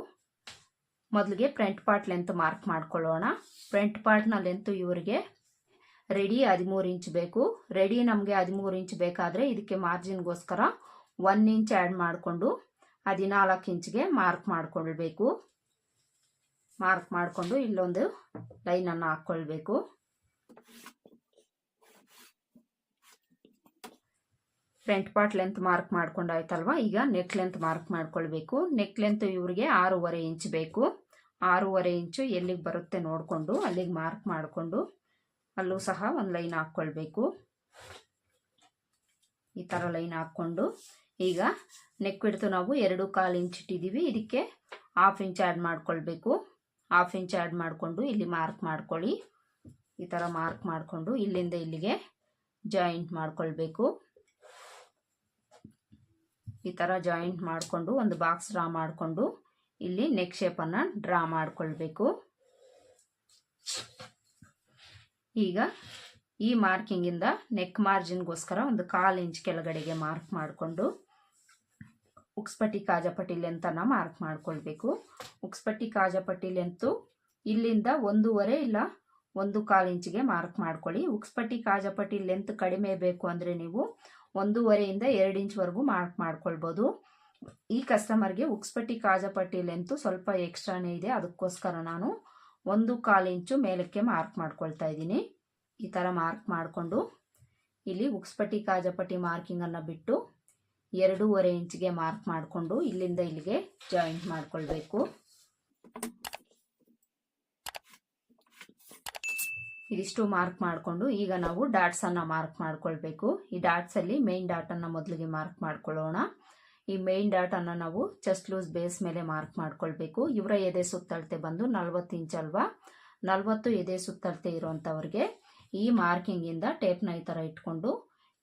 ಮೊದಲಿಗೆ ಫ್ರಂಟ್ ಪಾರ್ಟ್ ಲೆಂತ್ ಮಾರ್ಕ್ ಮಾಡ್ಕೊಳ್ಳೋಣ. ಫ್ರಂಟ್ ಪಾರ್ಟ್ನ ಲೆಂತು ಇವರಿಗೆ ರೆಡಿ ಹದಿಮೂರು ಇಂಚ್ ಬೇಕು. ರೆಡಿ ನಮಗೆ ಹದಿಮೂರು ಇಂಚ್ ಬೇಕಾದರೆ ಇದಕ್ಕೆ ಮಾರ್ಜಿನ್ಗೋಸ್ಕರ ಒನ್ ಇಂಚ್ ಆ್ಯಡ್ ಮಾಡಿಕೊಂಡು ಹದಿನಾಲ್ಕು ಇಂಚ್ಗೆ ಮಾರ್ಕ್ ಮಾಡಿಕೊಳ್ಬೇಕು. ಮಾರ್ಕ್ ಮಾಡಿಕೊಂಡು ಇಲ್ಲೊಂದು ಲೈನನ್ನು ಹಾಕ್ಕೊಳ್ಬೇಕು ಫ್ರಂಟ್ ಪಾರ್ಟ್ ಲೆಂತ್ ಮಾರ್ಕ್ ಮಾಡ್ಕೊಂಡಾಯ್ತಲ್ವಾ? ಈಗ ನೆಕ್ ಲೆಂತ್ ಮಾರ್ಕ್ ಮಾಡ್ಕೊಳ್ಬೇಕು. ನೆಕ್ ಲೆಂತ್ ಇವರಿಗೆ ಆರೂವರೆ ಇಂಚ್ ಬೇಕು. ಆರೂವರೆ ಇಂಚು ಎಲ್ಲಿಗೆ ಬರುತ್ತೆ ನೋಡಿಕೊಂಡು, ಅಲ್ಲಿಗೆ ಮಾರ್ಕ್ ಮಾಡಿಕೊಂಡು ಅಲ್ಲೂ ಸಹ ಒಂದು ಲೈನ್ ಹಾಕ್ಕೊಳ್ಬೇಕು. ಈ ಥರ ಲೈನ್ ಹಾಕ್ಕೊಂಡು ಈಗ ನೆಕ್ ಹಿಡ್ತು ನಾವು ಎರಡು ಕಾಲು ಇಂಚ್ ಇಟ್ಟಿದ್ದೀವಿ ಇದಕ್ಕೆ ಹಾಫ್ ಇಂಚ್ ಆ್ಯಡ್ ಮಾಡ್ಕೊಳ್ಬೇಕು. ಹಾಫ್ ಇಂಚ್ ಆ್ಯಡ್ ಮಾಡಿಕೊಂಡು ಇಲ್ಲಿ ಮಾರ್ಕ್ ಮಾಡ್ಕೊಳ್ಳಿ. ಈ ಥರ ಮಾರ್ಕ್ ಮಾಡಿಕೊಂಡು ಇಲ್ಲಿಂದ ಇಲ್ಲಿಗೆ ಜಾಯಿಂಟ್ ಮಾಡ್ಕೊಳ್ಬೇಕು. ಈ ಥರ ಜಾಯಿಂಟ್ ಮಾಡಿಕೊಂಡು ಒಂದು ಬಾಕ್ಸ್ ಡ್ರಾ ಮಾಡಿಕೊಂಡು ಇಲ್ಲಿ ನೆಕ್ ಶೇಪನ್ನು ಡ್ರಾ ಮಾಡಿಕೊಳ್ಬೇಕು. ಈಗ ಈ ಮಾರ್ಕಿಂಗಿಂದ ನೆಕ್ ಮಾರ್ಜಿನ್ಗೋಸ್ಕರ ಒಂದು ಕಾಲು ಇಂಚ್ ಕೆಳಗಡೆಗೆ ಮಾರ್ಕ್ ಮಾಡಿಕೊಂಡು ಉಕ್ಸ್ಪಟ್ಟಿ ಕಾಜಪಟ್ಟಿ ಲೆಂತನ್ನು ಮಾರ್ಕ್ ಮಾಡಿಕೊಳ್ಬೇಕು. ಉಕ್ಸ್ಪಟ್ಟಿ ಕಾಜಪಟ್ಟಿ ಲೆಂತು ಇಲ್ಲಿಂದ ಒಂದೂವರೆ ಇಲ್ಲ ಒಂದು ಕಾಲು ಇಂಚಿಗೆ ಮಾರ್ಕ್ ಮಾಡ್ಕೊಳ್ಳಿ. ಉಕ್ಸ್ಪಟ್ಟಿ ಕಾಜಪಟ್ಟಿ ಲೆಂತ್ ಕಡಿಮೆ ಬೇಕು ಅಂದರೆ ನೀವು ಒಂದೂವರೆಯಿಂದ ಎರಡು ಇಂಚ್ವರೆಗೂ ಮಾರ್ಕ್ ಮಾಡ್ಕೊಳ್ಬೋದು. ಈ ಕಸ್ಟಮರ್ಗೆ ಉಕ್ಸ್ಪಟ್ಟಿ ಕಾಜಪಟ್ಟಿ ಲೆಂತು ಸ್ವಲ್ಪ ಎಕ್ಸ್ಟ್ರಾನೇ ಇದೆ. ಅದಕ್ಕೋಸ್ಕರ ನಾನು ಒಂದು ಕಾಲು ಇಂಚು ಮೇಲಕ್ಕೆ ಮಾರ್ಕ್ ಮಾಡ್ಕೊಳ್ತಾ ಇದ್ದೀನಿ. ಈ ಥರ ಮಾರ್ಕ್ ಮಾಡಿಕೊಂಡು ಇಲ್ಲಿ ಉಕ್ಸ್ಪಟ್ಟಿ ಕಾಜಪಟ್ಟಿ ಮಾರ್ಕಿಂಗನ್ನು ಬಿಟ್ಟು ಎರಡೂವರೆ ಇಂಚಿಗೆ ಮಾರ್ಕ್ ಮಾಡಿಕೊಂಡು ಇಲ್ಲಿಂದ ಇಲ್ಲಿಗೆ ಜಾಯಿಂಟ್ ಮಾಡ್ಕೊಳ್ಬೇಕು. ಇದಿಷ್ಟು ಮಾರ್ಕ್ ಮಾಡಿಕೊಂಡು ಈಗ ನಾವು ಡಾಟ್ಸನ್ನು ಮಾರ್ಕ್ ಮಾಡ್ಕೊಳ್ಬೇಕು. ಈ ಡಾಟ್ಸಲ್ಲಿ ಮೇನ್ ಡಾಟನ್ನು ಮೊದಲಿಗೆ ಮಾರ್ಕ್ ಮಾಡ್ಕೊಳ್ಳೋಣ. ಈ ಮೇನ್ ಡಾಟನ್ನು ನಾವು ಚೆಸ್ಟ್ ಲೂಸ್ ಬೇಸ್ ಮೇಲೆ ಮಾರ್ಕ್ ಮಾಡ್ಕೊಳ್ಬೇಕು. ಇವರ ಎದೆ ಸುತ್ತಳತೆ ಬಂದು ನಲ್ವತ್ತು ಇಂಚ್ ಅಲ್ವಾ? ನಲ್ವತ್ತು ಎದೆ ಸುತ್ತಳತೆ ಇರೋವಂಥವ್ರಿಗೆ ಈ ಮಾರ್ಕಿಂಗಿಂದ ಟೇಪ್ನ ಈ ಥರ ಇಟ್ಕೊಂಡು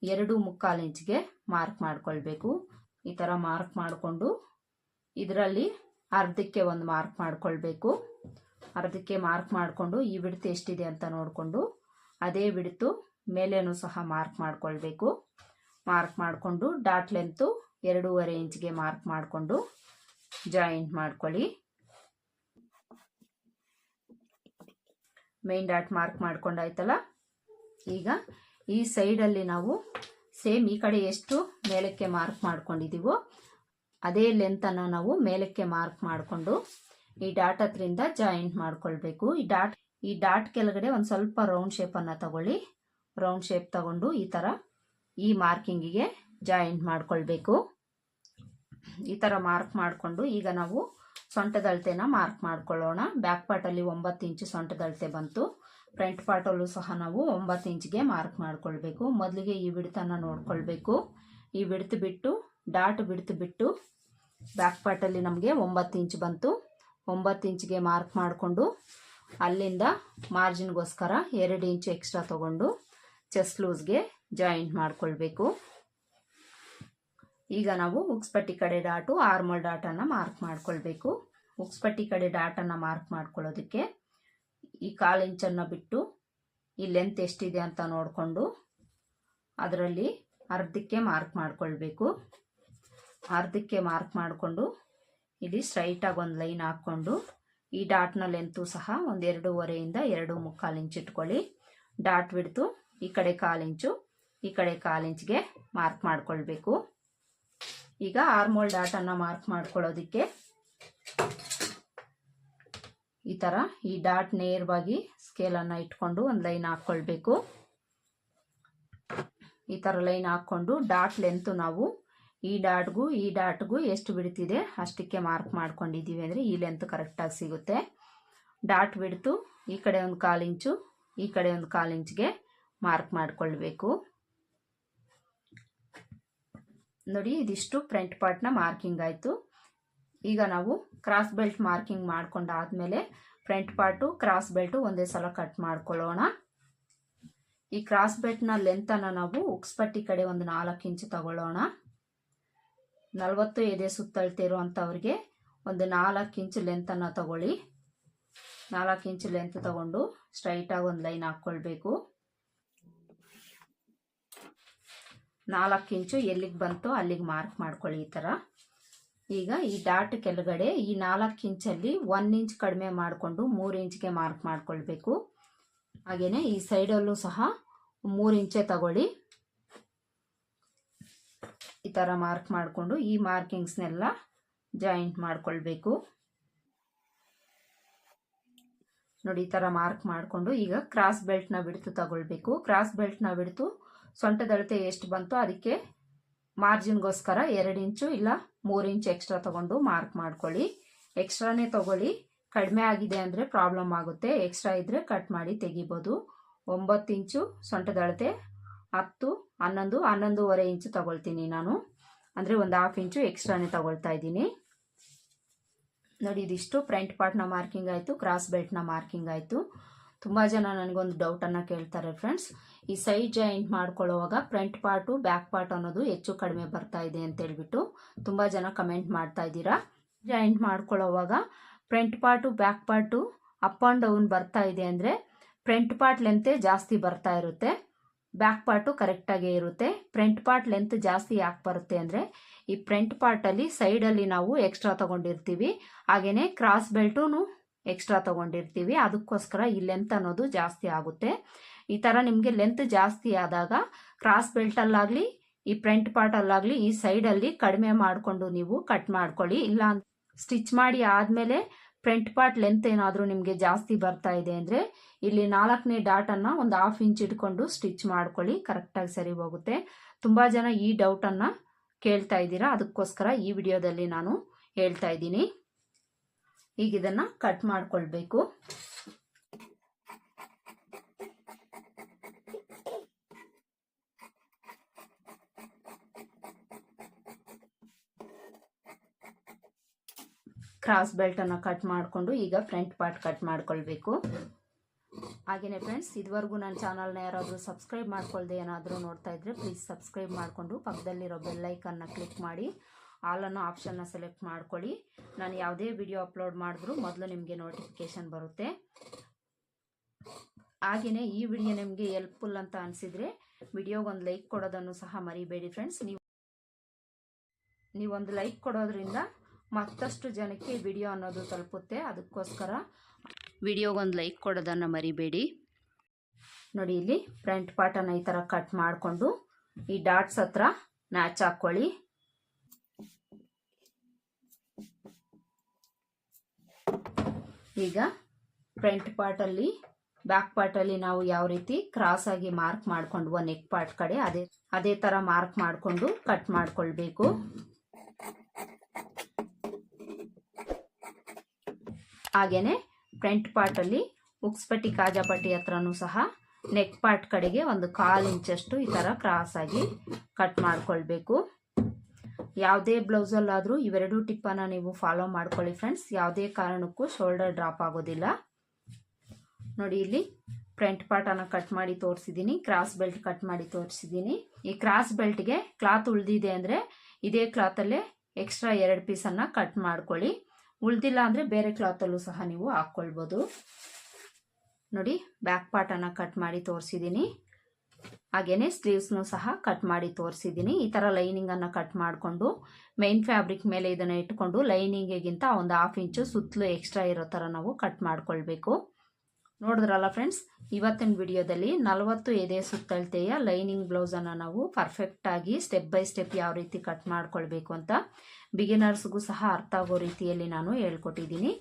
ಎರಡು ಮುಕ್ಕಾಲು ಇಂಚ್ಗೆ ಮಾರ್ಕ್ ಮಾಡ್ಕೊಳ್ಬೇಕು. ಈ ಥರ ಮಾರ್ಕ್ ಮಾಡಿಕೊಂಡು ಇದರಲ್ಲಿ ಅರ್ಧಕ್ಕೆ ಒಂದು ಮಾರ್ಕ್ ಮಾಡ್ಕೊಳ್ಬೇಕು. ಅರ್ಧಕ್ಕೆ ಮಾರ್ಕ್ ಮಾಡಿಕೊಂಡು ಈ ಬಿಡ್ತು ಎಷ್ಟಿದೆ ಅಂತ ನೋಡಿಕೊಂಡು ಅದೇ ಬಿಡ್ತು ಮೇಲೇನೂ ಸಹ ಮಾರ್ಕ್ ಮಾಡಿಕೊಳ್ಬೇಕು. ಮಾರ್ಕ್ ಮಾಡಿಕೊಂಡು ಡಾಟ್ ಲೆಂತು ಎರಡೂವರೆ ಇಂಚ್ಗೆ ಮಾರ್ಕ್ ಮಾಡಿಕೊಂಡು ಜಾಯಿಂಟ್ ಮಾಡ್ಕೊಳ್ಳಿ. ಮೇನ್ ಡಾಟ್ ಮಾರ್ಕ್ ಮಾಡ್ಕೊಂಡಾಯ್ತಲ್ಲ? ಈಗ ಈ ಸೈಡಲ್ಲಿ ನಾವು ಸೇಮ್ ಈ ಕಡೆ ಎಷ್ಟು ಮೇಲಕ್ಕೆ ಮಾರ್ಕ್ ಮಾಡ್ಕೊಂಡಿದ್ದೀವೋ ಅದೇ ಲೆಂತನ್ನು ನಾವು ಮೇಲಕ್ಕೆ ಮಾರ್ಕ್ ಮಾಡಿಕೊಂಡು ಈ ಡಾಟ್ ಹತ್ರಿಂದ ಜಾಯಿಂಟ್ ಮಾಡ್ಕೊಳ್ಬೇಕು. ಈ ಡಾಟ್ ಈ ಡಾಟ್ ಕೆಳಗಡೆ ಒಂದು ಸ್ವಲ್ಪ ರೌಂಡ್ ಶೇಪನ್ನು ತಗೊಳ್ಳಿ. ರೌಂಡ್ ಶೇಪ್ ತಗೊಂಡು ಈ ಥರ ಈ ಮಾರ್ಕಿಂಗಿಗೆ ಜಾಯಿಂಟ್ ಮಾಡ್ಕೊಳ್ಬೇಕು. ಈ ಥರ ಮಾರ್ಕ್ ಮಾಡಿಕೊಂಡು ಈಗ ನಾವು ಸೊಂಟದಳತೆನ ಮಾರ್ಕ್ ಮಾಡ್ಕೊಳ್ಳೋಣ. ಬ್ಯಾಕ್ ಪಾರ್ಟಲ್ಲಿ ಒಂಬತ್ತು ಇಂಚು ಸೊಂಟದಳತೆ ಬಂತು. ಫ್ರಂಟ್ ಪಾರ್ಟಲ್ಲೂ ಸಹ ನಾವು ಒಂಬತ್ತು ಇಂಚಿಗೆ ಮಾರ್ಕ್ ಮಾಡ್ಕೊಳ್ಬೇಕು. ಮೊದಲಿಗೆ ಈ ಬಿಡ್ತನ್ನು ನೋಡ್ಕೊಳ್ಬೇಕು. ಈ ಬಿಡ್ತು ಬಿಟ್ಟು, ಡಾಟ್ ಬಿಡ್ತು ಬಿಟ್ಟು ಬ್ಯಾಕ್ ಪಾರ್ಟಲ್ಲಿ ನಮಗೆ ಒಂಬತ್ತು ಇಂಚ್ ಬಂತು. ಒಂಬತ್ತು ಇಂಚ್ಗೆ ಮಾರ್ಕ್ ಮಾಡಿಕೊಂಡು ಅಲ್ಲಿಂದ ಮಾರ್ಜಿನ್ಗೋಸ್ಕರ ಎರಡು ಇಂಚು ಎಕ್ಸ್ಟ್ರಾ ತೊಗೊಂಡು ಚೆಸ್ಟ್ ಲೂಸ್ಗೆ ಜಾಯಿಂಟ್ ಮಾಡಿಕೊಳ್ಬೇಕು. ಈಗ ನಾವು ಉಕ್ಸ್ಪಟ್ಟಿ ಕಡೆ ಡಾಟು ಆರ್ಮಲ್ ಡಾಟನ್ನು ಮಾರ್ಕ್ ಮಾಡಿಕೊಳ್ಬೇಕು. ಉಕ್ಸ್ಪಟ್ಟಿ ಕಡೆ ಡಾಟನ್ನು ಮಾರ್ಕ್ ಮಾಡ್ಕೊಳ್ಳೋದಕ್ಕೆ ಈ ಕಾಲು ಇಂಚನ್ನು ಬಿಟ್ಟು ಈ ಲೆಂತ್ ಎಷ್ಟಿದೆ ಅಂತ ನೋಡಿಕೊಂಡು ಅದರಲ್ಲಿ ಅರ್ಧಕ್ಕೆ ಮಾರ್ಕ್ ಮಾಡಿಕೊಳ್ಬೇಕು. ಅರ್ಧಕ್ಕೆ ಮಾರ್ಕ್ ಮಾಡಿಕೊಂಡು ಇಲ್ಲಿ ಸ್ಟ್ರೈಟಾಗಿ ಒಂದು ಲೈನ್ ಹಾಕ್ಕೊಂಡು ಈ ಡಾಟ್ನ ಲೆಂತು ಸಹ ಒಂದು ಎರಡೂವರೆಯಿಂದ ಎರಡು ಮುಕ್ಕಾಲು ಇಂಚ್ ಇಟ್ಕೊಳ್ಳಿ. ಡಾಟ್ ಬಿಡ್ತು ಈ ಕಡೆ ಕಾಲು ಇಂಚು ಈ ಕಡೆ ಕಾಲು ಇಂಚ್ಗೆ ಮಾರ್ಕ್ ಮಾಡ್ಕೊಳ್ಬೇಕು. ಈಗ ಆರ್ಮೋಲ್ ಡಾಟನ್ನು ಮಾರ್ಕ್ ಮಾಡ್ಕೊಳ್ಳೋದಕ್ಕೆ ಈ ಥರ ಈ ಡಾಟ್ ನೇರವಾಗಿ ಸ್ಕೇಲನ್ನು ಇಟ್ಕೊಂಡು ಒಂದು ಲೈನ್ ಹಾಕ್ಕೊಳ್ಬೇಕು. ಈ ಥರ ಲೈನ್ ಹಾಕ್ಕೊಂಡು ಡಾಟ್ ಲೆಂತು ನಾವು ಈ ಡಾಟ್ಗೂ ಈ ಡಾಟ್ಗೂ ಎಷ್ಟು ಬಿಡ್ತಿದೆ ಅಷ್ಟಕ್ಕೆ ಮಾರ್ಕ್ ಮಾಡ್ಕೊಂಡಿದ್ದೀವಿ ಅಂದರೆ ಈ ಲೆಂತ್ ಕರೆಕ್ಟಾಗಿ ಸಿಗುತ್ತೆ. ಡಾಟ್ ಬಿಡ್ತು, ಈ ಕಡೆ ಒಂದು ಕಾಲು ಇಂಚು ಈ ಕಡೆ ಒಂದು ಕಾಲು ಇಂಚ್ಗೆ ಮಾರ್ಕ್ ಮಾಡಿಕೊಳ್ಬೇಕು. ನೋಡಿ, ಇದಿಷ್ಟು ಫ್ರಂಟ್ ಪಾರ್ಟ್ನ ಮಾರ್ಕಿಂಗ್ ಆಯಿತು. ಈಗ ನಾವು ಕ್ರಾಸ್ ಬೆಲ್ಟ್ ಮಾರ್ಕಿಂಗ್ ಮಾಡಿಕೊಂಡಾದ್ಮೇಲೆ ಫ್ರಂಟ್ ಪಾರ್ಟು ಕ್ರಾಸ್ ಬೆಲ್ಟು ಒಂದೇ ಸಲ ಕಟ್ ಮಾಡ್ಕೊಳ್ಳೋಣ. ಈ ಕ್ರಾಸ್ ಬೆಲ್ಟ್ನ ಲೆಂತನ್ನು ನಾವು ಉಕ್ಸ್ಪಟ್ಟಿ ಕಡೆ ಒಂದು ನಾಲ್ಕು ಇಂಚು ತಗೊಳ್ಳೋಣ. ನಲವತ್ತು ಎದೆ ಸುತ್ತಳ್ತಿರುವಂಥವ್ರಿಗೆ ಒಂದು ನಾಲ್ಕು ಇಂಚು ಲೆಂತನ್ನು ತಗೊಳ್ಳಿ. ನಾಲ್ಕು ಇಂಚು ಲೆಂತ್ ತಗೊಂಡು ಸ್ಟ್ರೈಟಾಗಿ ಒಂದು ಲೈನ್ ಹಾಕ್ಕೊಳ್ಬೇಕು. ನಾಲ್ಕು ಇಂಚು ಎಲ್ಲಿಗೆ ಬಂತು ಅಲ್ಲಿಗೆ ಮಾರ್ಕ್ ಮಾಡ್ಕೊಳ್ಳಿ ಈ ಥರ. ಈಗ ಈ ಡಾಟ್ ಕೆಳಗಡೆ ಈ ನಾಲ್ಕು ಇಂಚಲ್ಲಿ ಒನ್ ಇಂಚ್ ಕಡಿಮೆ ಮಾಡಿಕೊಂಡು ಮೂರು ಇಂಚ್ಗೆ ಮಾರ್ಕ್ ಮಾಡ್ಕೊಳ್ಬೇಕು. ಹಾಗೆಯೇ ಈ ಸೈಡಲ್ಲೂ ಸಹ ಮೂರು ಇಂಚೆ ತಗೊಳ್ಳಿ. ಈ ಥರ ಮಾರ್ಕ್ ಮಾಡಿಕೊಂಡು ಈ ಮಾರ್ಕಿಂಗ್ಸ್ನೆಲ್ಲ ಜಾಯಿಂಟ್ ಮಾಡಿಕೊಳ್ಬೇಕು. ನೋಡಿ ಈ ಥರ ಮಾರ್ಕ್ ಮಾಡಿಕೊಂಡು ಈಗ ಕ್ರಾಸ್ ಬೆಲ್ಟ್ನ ಬಿಡ್ತು ತಗೊಳ್ಬೇಕು. ಕ್ರಾಸ್ ಬೆಲ್ಟ್ನ ಬಿಡ್ತು ಸೊಂಟದಳತೆ ಎಷ್ಟು ಬಂತು ಅದಕ್ಕೆ ಮಾರ್ಜಿನ್ಗೋಸ್ಕರ ಎರಡು ಇಂಚು ಇಲ್ಲ ಮೂರು ಇಂಚು ಎಕ್ಸ್ಟ್ರಾ ತಗೊಂಡು ಮಾರ್ಕ್ ಮಾಡ್ಕೊಳ್ಳಿ. ಎಕ್ಸ್ಟ್ರಾನೇ ತಗೊಳ್ಳಿ. ಕಡಿಮೆ ಆಗಿದೆ ಅಂದರೆ ಪ್ರಾಬ್ಲಮ್ ಆಗುತ್ತೆ. ಎಕ್ಸ್ಟ್ರಾ ಇದ್ದರೆ ಕಟ್ ಮಾಡಿ ತೆಗಿಬೋದು. ಒಂಬತ್ತು ಇಂಚು ಸೊಂಟದಳತೆ ಹತ್ತು ಹನ್ನೊಂದು, ಹನ್ನೊಂದೂವರೆ ಇಂಚು ತಗೊಳ್ತೀನಿ ನಾನು. ಅಂದರೆ ಒಂದು ಹಾಫ್ ಇಂಚು ಎಕ್ಸ್ಟ್ರಾನೇ ತಗೊಳ್ತಾ ಇದ್ದೀನಿ. ನೋಡಿ, ಇದಿಷ್ಟು ಫ್ರಂಟ್ ಪಾರ್ಟ್ನ ಮಾರ್ಕಿಂಗ್ ಆಯಿತು ಕ್ರಾಸ್ ಬೆಲ್ಟ್ನ ಮಾರ್ಕಿಂಗ್ ಆಯಿತು. ತುಂಬ ಜನ ನನಗೊಂದು ಡೌಟನ್ನು ಕೇಳ್ತಾರೆ ಫ್ರೆಂಡ್ಸ್ ಈ ಸೈಡ್ ಜಾಯಿಂಟ್ ಮಾಡ್ಕೊಳ್ಳೋವಾಗ ಫ್ರಂಟ್ ಪಾರ್ಟು ಬ್ಯಾಕ್ ಪಾರ್ಟ್ ಅನ್ನೋದು ಹೆಚ್ಚು ಕಡಿಮೆ ಬರ್ತಾ ಇದೆ ಅಂತೇಳ್ಬಿಟ್ಟು ತುಂಬ ಜನ ಕಮೆಂಟ್ ಮಾಡ್ತಾ ಇದ್ದೀರಾ? Joint ಮಾಡ್ಕೊಳ್ಳೋವಾಗ front part back part up and down ಬರ್ತಾ ಇದೆ ಅಂದರೆ ಫ್ರಂಟ್ ಪಾರ್ಟ್ ಲೆಂತೆ ಜಾಸ್ತಿ ಬರ್ತಾ ಇರುತ್ತೆ. ಬ್ಯಾಕ್ ಪಾರ್ಟು ಕರೆಕ್ಟಾಗೇ ಇರುತ್ತೆ. ಫ್ರಂಟ್ ಪಾರ್ಟ್ ಲೆಂತ್ ಜಾಸ್ತಿ ಯಾಕೆ ಬರುತ್ತೆ ಅಂದರೆ, ಈ ಫ್ರಂಟ್ ಪಾರ್ಟಲ್ಲಿ ಸೈಡಲ್ಲಿ ನಾವು ಎಕ್ಸ್ಟ್ರಾ ತೊಗೊಂಡಿರ್ತೀವಿ. ಹಾಗೆಯೇ ಕ್ರಾಸ್ ಬೆಲ್ಟೂ ಎಕ್ಸ್ಟ್ರಾ ತೊಗೊಂಡಿರ್ತೀವಿ. ಅದಕ್ಕೋಸ್ಕರ ಈ ಲೆಂತ್ ಅನ್ನೋದು ಜಾಸ್ತಿ ಆಗುತ್ತೆ. ಈ ಥರ ನಿಮಗೆ ಲೆಂತ್ ಜಾಸ್ತಿ ಆದಾಗ ಕ್ರಾಸ್ ಬೆಲ್ಟಲ್ಲಾಗಲಿ ಈ ಫ್ರಂಟ್ ಪಾರ್ಟಲ್ಲಾಗಲಿ ಈ ಸೈಡಲ್ಲಿ ಕಡಿಮೆ ಮಾಡಿಕೊಂಡು ನೀವು ಕಟ್ ಮಾಡ್ಕೊಳ್ಳಿ. ಇಲ್ಲ ಸ್ಟಿಚ್ ಮಾಡಿ ಆದಮೇಲೆ ಫ್ರಂಟ್ ಪಾರ್ಟ್ ಲೆಂತ್ ಏನಾದರೂ ನಿಮಗೆ ಜಾಸ್ತಿ ಬರ್ತಾ ಇದೆ ಅಂದರೆ ಇಲ್ಲಿ ನಾಲ್ಕನೇ ಡಾಟನ್ನು ಒಂದು ಹಾಫ್ ಇಂಚ್ ಇಟ್ಕೊಂಡು ಸ್ಟಿಚ್ ಮಾಡ್ಕೊಳ್ಳಿ. ಕರೆಕ್ಟಾಗಿ ಸರಿ ಹೋಗುತ್ತೆ. ತುಂಬ ಜನ ಈ ಡೌಟನ್ನು ಕೇಳ್ತಾ ಇದ್ದೀರಾ? ಅದಕ್ಕೋಸ್ಕರ ಈ ವಿಡಿಯೋದಲ್ಲಿ ನಾನು ಹೇಳ್ತಾ ಇದ್ದೀನಿ. ಈಗ ಇದನ್ನು ಕಟ್ ಮಾಡ್ಕೊಳ್ಬೇಕು. ಕ್ರಾಸ್ ಬೆಲ್ಟನ್ನು ಕಟ್ ಮಾಡಿಕೊಂಡು ಈಗ ಫ್ರಂಟ್ ಪಾರ್ಟ್ ಕಟ್ ಮಾಡ್ಕೊಳ್ಬೇಕು. ಹಾಗೆಯೇ ಫ್ರೆಂಡ್ಸ್ ಇದುವರೆಗೂ ನನ್ನ ಚಾನಲ್ನ ಯಾರಾದರೂ ಸಬ್ಸ್ಕ್ರೈಬ್ ಮಾಡ್ಕೊಳ್ದೆ ಏನಾದರೂ ನೋಡ್ತಾ ಇದ್ದರೆ ಪ್ಲೀಸ್ ಸಬ್ಸ್ಕ್ರೈಬ್ ಮಾಡಿಕೊಂಡು ಪಕ್ಕದಲ್ಲಿರೋ ಬೆಲ್ಲೈಕನ್ನ ಕ್ಲಿಕ್ ಮಾಡಿ ಆಲ್ ಅನ್ನೋ ಆಪ್ಷನ್ನ ಸೆಲೆಕ್ಟ್ ಮಾಡ್ಕೊಳ್ಳಿ. ನಾನು ಯಾವುದೇ ವಿಡಿಯೋ ಅಪ್ಲೋಡ್ ಮಾಡಿದ್ರೂ ಮೊದಲು ನಿಮಗೆ ನೋಟಿಫಿಕೇಷನ್ ಬರುತ್ತೆ. ಹಾಗೆಯೇ ಈ ವಿಡಿಯೋ ನಿಮಗೆ ಹೆಲ್ಪ್ಫುಲ್ ಅಂತ ಅನಿಸಿದರೆ ವಿಡಿಯೋಗೊಂದು ಲೈಕ್ ಕೊಡೋದನ್ನು ಸಹ ಮರಿಬೇಡಿ ಫ್ರೆಂಡ್ಸ್ ನೀವು, ನೀವೊಂದು ಲೈಕ್ ಕೊಡೋದ್ರಿಂದ ಮತ್ತಷ್ಟು ಜನಕ್ಕೆ ವಿಡಿಯೋ ಅನ್ನೋದು ತಲುಪುತ್ತೆ. ಅದಕ್ಕೋಸ್ಕರ ವಿಡಿಯೋಗೊಂದು ಲೈಕ್ ಕೊಡೋದನ್ನು ಮರಿಬೇಡಿ. ನೋಡಿ ಇಲ್ಲಿ ಫ್ರಂಟ್ ಪಾರ್ಟನ್ನು ಈ ಥರ ಕಟ್ ಮಾಡಿಕೊಂಡು ಈ ಡಾಟ್ಸ್ ಹತ್ರ ಮ್ಯಾಚ್ ಹಾಕ್ಕೊಳ್ಳಿ ಈಗ ಫ್ರಂಟ್ ಪಾರ್ಟಲ್ಲಿ ಬ್ಯಾಕ್ ಪಾರ್ಟಲ್ಲಿ ನಾವು ಯಾವ ರೀತಿ ಕ್ರಾಸ್ ಆಗಿ ಮಾರ್ಕ್ ಮಾಡ್ಕೊಂಡು ನೆಕ್ ಪಾರ್ಟ್ ಕಡೆ ಅದೇ ಅದೇ ಥರ ಮಾರ್ಕ್ ಮಾಡಿಕೊಂಡು ಕಟ್ ಮಾಡ್ಕೊಳ್ಬೇಕು. ಹಾಗೆಯೇ ಫ್ರಂಟ್ ಪಾರ್ಟಲ್ಲಿ ಉಕ್ಸ್ಪಟ್ಟಿ ಕಾಜಾಪಟ್ಟಿ ಹತ್ರನೂ ಸಹ ನೆಕ್ ಪಾರ್ಟ್ ಕಡೆಗೆ ಒಂದು ಕಾಲು ಇಂಚಷ್ಟು ಈ ಥರ ಕ್ರಾಸ್ ಆಗಿ ಕಟ್ ಮಾಡ್ಕೊಳ್ಬೇಕು. ಯಾವುದೇ ಬ್ಲೌಸಲ್ಲಾದರೂ ಇವೆರಡು ಟಿಪ್ಪನ್ನು ನೀವು ಫಾಲೋ ಮಾಡ್ಕೊಳ್ಳಿ ಫ್ರೆಂಡ್ಸ್ ಯಾವುದೇ ಕಾರಣಕ್ಕೂ ಶೋಲ್ಡರ್ ಡ್ರಾಪ್ ಆಗೋದಿಲ್ಲ. ನೋಡಿ ಇಲ್ಲಿ ಫ್ರಂಟ್ ಪಾರ್ಟನ್ನು ಕಟ್ ಮಾಡಿ ತೋರಿಸಿದ್ದೀನಿ ಕ್ರಾಸ್ ಬೆಲ್ಟ್ ಕಟ್ ಮಾಡಿ ತೋರಿಸಿದ್ದೀನಿ ಈ ಕ್ರಾಸ್ ಬೆಲ್ಟ್ಗೆ ಕ್ಲಾತ್ ಉಳಿದಿದೆ ಅಂದರೆ ಇದೇ ಕ್ಲಾತಲ್ಲೇ ಎಕ್ಸ್ಟ್ರಾ ಎರಡು ಪೀಸನ್ನು ಕಟ್ ಮಾಡ್ಕೊಳ್ಳಿ. ಉಳ್ದಿಲ್ಲ ಅಂದರೆ ಬೇರೆ ಕ್ಲಾತಲ್ಲೂ ಸಹ ನೀವು ಹಾಕ್ಕೊಳ್ಬೋದು. ನೋಡಿ ಬ್ಯಾಕ್ ಪಾರ್ಟನ್ನು ಕಟ್ ಮಾಡಿ ತೋರಿಸಿದ್ದೀನಿ ಹಾಗೆಯೇ ಸ್ಲೀವ್ಸ್ನು ಸಹ ಕಟ್ ಮಾಡಿ ತೋರಿಸಿದ್ದೀನಿ ಈ ಥರ ಲೈನಿಂಗನ್ನು ಕಟ್ ಮಾಡಿಕೊಂಡು ಮೈನ್ ಫ್ಯಾಬ್ರಿಕ್ ಮೇಲೆ ಇದನ್ನು ಇಟ್ಕೊಂಡು ಲೈನಿಂಗಿಗಿಂತ ಒಂದು ಹಾಫ್ ಇಂಚು ಸುತ್ತಲೂ ಎಕ್ಸ್ಟ್ರಾ ಇರೋ ಥರ ನಾವು ಕಟ್ ಮಾಡಿಕೊಳ್ಬೇಕು. ನೋಡಿದ್ರಲ್ಲ ಫ್ರೆಂಡ್ಸ್ ಇವತ್ತಿನ ವಿಡಿಯೋದಲ್ಲಿ ನಲವತ್ತು ಎದೆ ಸುತ್ತಳತೆಯ ಲೈನಿಂಗ್ ಬ್ಲೌಸನ್ನು ನಾವು ಪರ್ಫೆಕ್ಟಾಗಿ ಸ್ಟೆಪ್ ಬೈ ಸ್ಟೆಪ್ ಯಾವ ರೀತಿ ಕಟ್ ಮಾಡ್ಕೊಳ್ಬೇಕು ಅಂತ ಬಿಗಿನರ್ಸ್ಗೂ ಸಹ ಅರ್ಥ ಆಗೋ ರೀತಿಯಲ್ಲಿ ನಾನು ಹೇಳ್ಕೊಟ್ಟಿದ್ದೀನಿ.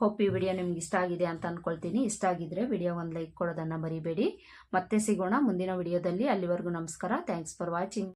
ಹೋಪ್ ಈ ವಿಡಿಯೋ ನಿಮ್ಗೆ ಇಷ್ಟ ಆಗಿದೆ ಅಂತ ಅಂದ್ಕೊಳ್ತೀನಿ ಇಷ್ಟ ಆಗಿದ್ರೆ ವಿಡಿಯೋ ಒಂದು ಲೈಕ್ ಕೊಡೋದನ್ನು ಬರಿಬೇಡಿ ಮತ್ತೆ ಸಿಗೋಣ ಮುಂದಿನ ವಿಡಿಯೋದಲ್ಲಿ. ಅಲ್ಲಿವರೆಗೂ ನಮಸ್ಕಾರ. Thanks for watching